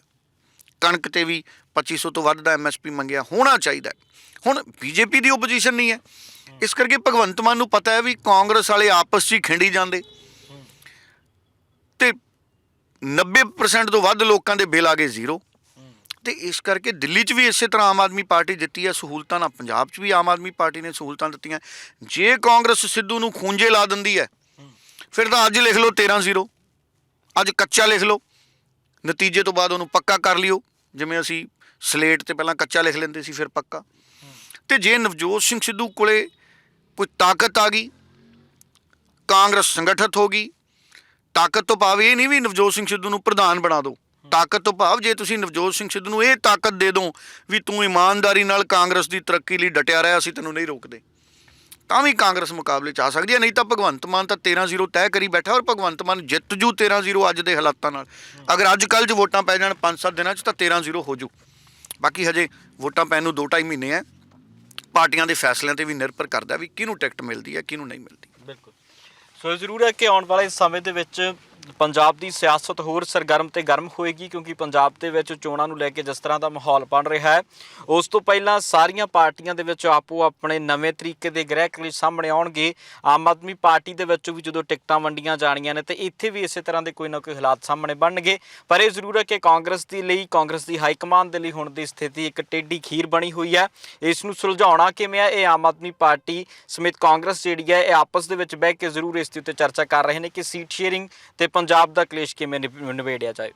B: ਕਣਕ ਤੇ ਵੀ 2500 ਤੋਂ ਵੱਧ ਦਾ ਐਮਐਸਪੀ ਮੰਗਿਆ ਹੋਣਾ ਚਾਹੀਦਾ ਹੈ। ਹੁਣ ਬੀਜੇਪੀ ਦੀ ਓਪੋਜੀਸ਼ਨ ਨਹੀਂ ਹੈ। ਇਸ ਕਰਕੇ ਭਗਵੰਤ ਮਾਨ ਨੂੰ ਪਤਾ ਹੈ ਵੀ ਕਾਂਗਰਸ ਵਾਲੇ ਆਪਸ 'ਚ ਹੀ ਖਿੰਡੀ ਜਾਂਦੇ। ਤੇ 90% ਤੋਂ ਵੱਧ ਲੋਕਾਂ ਦੇ ਬਿੱਲ ਆ ਗਏ ਜ਼ੀਰੋ। ਤੇ ਇਸ ਕਰਕੇ ਦਿੱਲੀ 'ਚ ਵੀ ਇਸੇ ਤਰ੍ਹਾਂ ਆਮ ਆਦਮੀ ਪਾਰਟੀ ਦਿੱਤੀ ਹੈ। ਸਹੂਲਤਾਂ ਨਾਲ ਪੰਜਾਬ 'ਚ ਵੀ ਆਮ ਆਦਮੀ ਪਾਰਟੀ ਨੇ ਸਹੂਲਤਾਂ ਦਿੱਤੀਆਂ। ਜੇ ਕਾਂਗਰਸ ਸਿੱਧੂ ਨੂੰ ਖੂੰਜੇ ਲਾ ਦਿੰਦੀ ਹੈ, ਫਿਰ ਤਾਂ ਅੱਜ ਲਿਖ ਲਓ 13-0 ਅੱਜ ਕੱਚਾ ਲਿਖ ਲਓ। ਨਤੀਜੇ ਤੋਂ ਬਾਅਦ ਉਹਨੂੰ ਪੱਕਾ ਕਰ ਲਿਓ। ਜਿਵੇਂ ਅਸੀਂ ਸਲੇਟ ਤੇ ਪਹਿਲਾਂ ਕੱਚਾ ਲਿਖ ਲੈਂਦੇ ਸੀ, ਫਿਰ ਪੱਕਾ। ਤੇ ਜੇ ਨਵਜੋਤ ਸਿੰਘ ਸਿੱਧੂ ਕੋਲੇ ਕੋਈ ਤਾਕਤ ਆ ਗਈ, ਕਾਂਗਰਸ ਸੰਗਠਿਤ ਹੋ ਗਈ, ਤਾਕਤ ਤੋਂ ਭਾਵ ਇਹ ਨਹੀਂ ਵੀ ਨਵਜੋਤ ਸਿੰਘ ਸਿੱਧੂ ਨੂੰ ਪ੍ਰਧਾਨ ਬਣਾ ਦਿਓ ਤਾਕਤ ਤੋਂ ਭਾਵ ਜੇ ਤੁਸੀਂ ਨਵਜੋਤ ਸਿੰਘ ਸਿੱਧੂ ਨੂੰ ਇਹ ਤਾਕਤ ਦੇ ਦਿਓ ਵੀ ਤੂੰ ਇਮਾਨਦਾਰੀ ਨਾਲ ਕਾਂਗਰਸ ਦੀ ਤਰੱਕੀ ਲਈ ਡਟਿਆ ਰਿਹਾ, ਅਸੀਂ ਤੈਨੂੰ ਨਹੀਂ ਰੋਕਦੇ। ਤਾਂ ਵੀ ਕਾਂਗਰਸ ਮੁਕਾਬਲੇ ਚ ਆ ਸਕਦੀ ਹੈ, ਨਹੀਂ ਤਾਂ ਭਗਵੰਤ ਮਾਨ ਤਾਂ 13-0 ਤੈਅ ਕਰੀ ਬੈਠਾ ਔਰ ਭਗਵੰਤ ਮਾਨ ਜਿੱਤ ਜੂ 13-0 ਅੱਜ ਦੇ ਹਾਲਾਤਾਂ ਨਾਲ। ਅਗਰ ਅੱਜ ਕੱਲ੍ਹ 'ਚ ਵੋਟਾਂ ਪੈ ਜਾਣ 5-7 ਦਿਨਾਂ 'ਚ ਤਾਂ 13-0 ਹੋ ਜੂ। ਬਾਕੀ ਹਜੇ ਵੋਟਾਂ ਪੈਣ ਨੂੰ 2-2.5 ਮਹੀਨੇ ਹੈ ਪਾਰਟੀਆਂ ਦੇ ਫੈਸਲਿਆਂ ਤੇ ਵੀ ਨਿਰਭਰ ਕਰਦਾ ਵੀ ਕਿਹਨੂੰ ਟਿਕਟ ਮਿਲਦੀ ਹੈ ਕਿਹਨੂੰ ਨਹੀਂ ਮਿਲਦੀ।
A: ਬਿਲਕੁਲ। ਸੋ ਇਹ ਜ਼ਰੂਰ ਹੈ ਕਿ ਆਉਣ ਵਾਲੇ ਸਮੇਂ ਦੇ ਵਿੱਚ ਪੰਜਾਬ ਦੀ ਸਿਆਸਤ ਹੋਰ ਸਰਗਰਮ ਤੇ ਗਰਮ ਹੋਏਗੀ ਕਿਉਂਕਿ ਪੰਜਾਬ ਦੇ ਵਿੱਚ ਚੋਣਾਂ ਨੂੰ ਲੈ ਕੇ ਜਿਸ ਤਰ੍ਹਾਂ ਦਾ ਮਾਹੌਲ ਬਣ ਰਿਹਾ ਹੈ, ਉਸ ਤੋਂ ਪਹਿਲਾਂ ਸਾਰੀਆਂ ਪਾਰਟੀਆਂ ਦੇ ਵਿੱਚ ਆਪੋ ਆਪਣੇ ਨਵੇਂ ਤਰੀਕੇ ਦੇ ਗ੍ਰਹਿ ਕਲੀ ਸਾਹਮਣੇ ਆਉਣਗੇ। ਆਮ ਆਦਮੀ ਪਾਰਟੀ ਦੇ ਵਿੱਚੋਂ ਵੀ ਜਦੋਂ ਟਿਕਟਾਂ ਵੰਡੀਆਂ ਜਾਣੀਆਂ ਨੇ ਤੇ ਇੱਥੇ ਵੀ ਇਸੇ ਤਰ੍ਹਾਂ ਦੇ ਕੋਈ ਨਾ ਕੋਈ ਹਾਲਾਤ ਸਾਹਮਣੇ ਬਣਨਗੇ। ਪਰ ਇਹ ਜ਼ਰੂਰ ਹੈ ਕਿ ਕਾਂਗਰਸ ਦੇ ਲਈ, ਕਾਂਗਰਸ ਦੀ ਹਾਈ ਕਮਾਂਡ ਦੇ ਲਈ ਹੁਣ ਦੀ ਸਥਿਤੀ ਇੱਕ ਟੇਢੀ ਖੀਰ ਬਣੀ ਹੋਈ ਹੈ। ਇਸ ਨੂੰ ਸੁਲਝਾਉਣਾ ਕਿਵੇਂ ਹੈ, ਇਹ ਆਮ ਆਦਮੀ ਪਾਰਟੀ ਸਮੇਤ ਕਾਂਗਰਸ ਜਿਹੜੀ ਹੈ, ਇਹ ਆਪਸ ਦੇ ਵਿੱਚ ਬਹਿ ਕੇ ਜ਼ਰੂਰ ਇਸ ਦੇ ਉੱਤੇ ਚਰਚਾ ਕਰ ਰਹੇ ਨੇ ਕਿ ਸੀਟ ਸ਼ੇਅਰਿੰਗ ਤੇ ਪੰਜਾਬ ਦਾ ਕਲੇਸ਼ ਕਿਵੇਂ ਨਿਬ ਨਿਬੇੜਿਆ ਜਾਏ?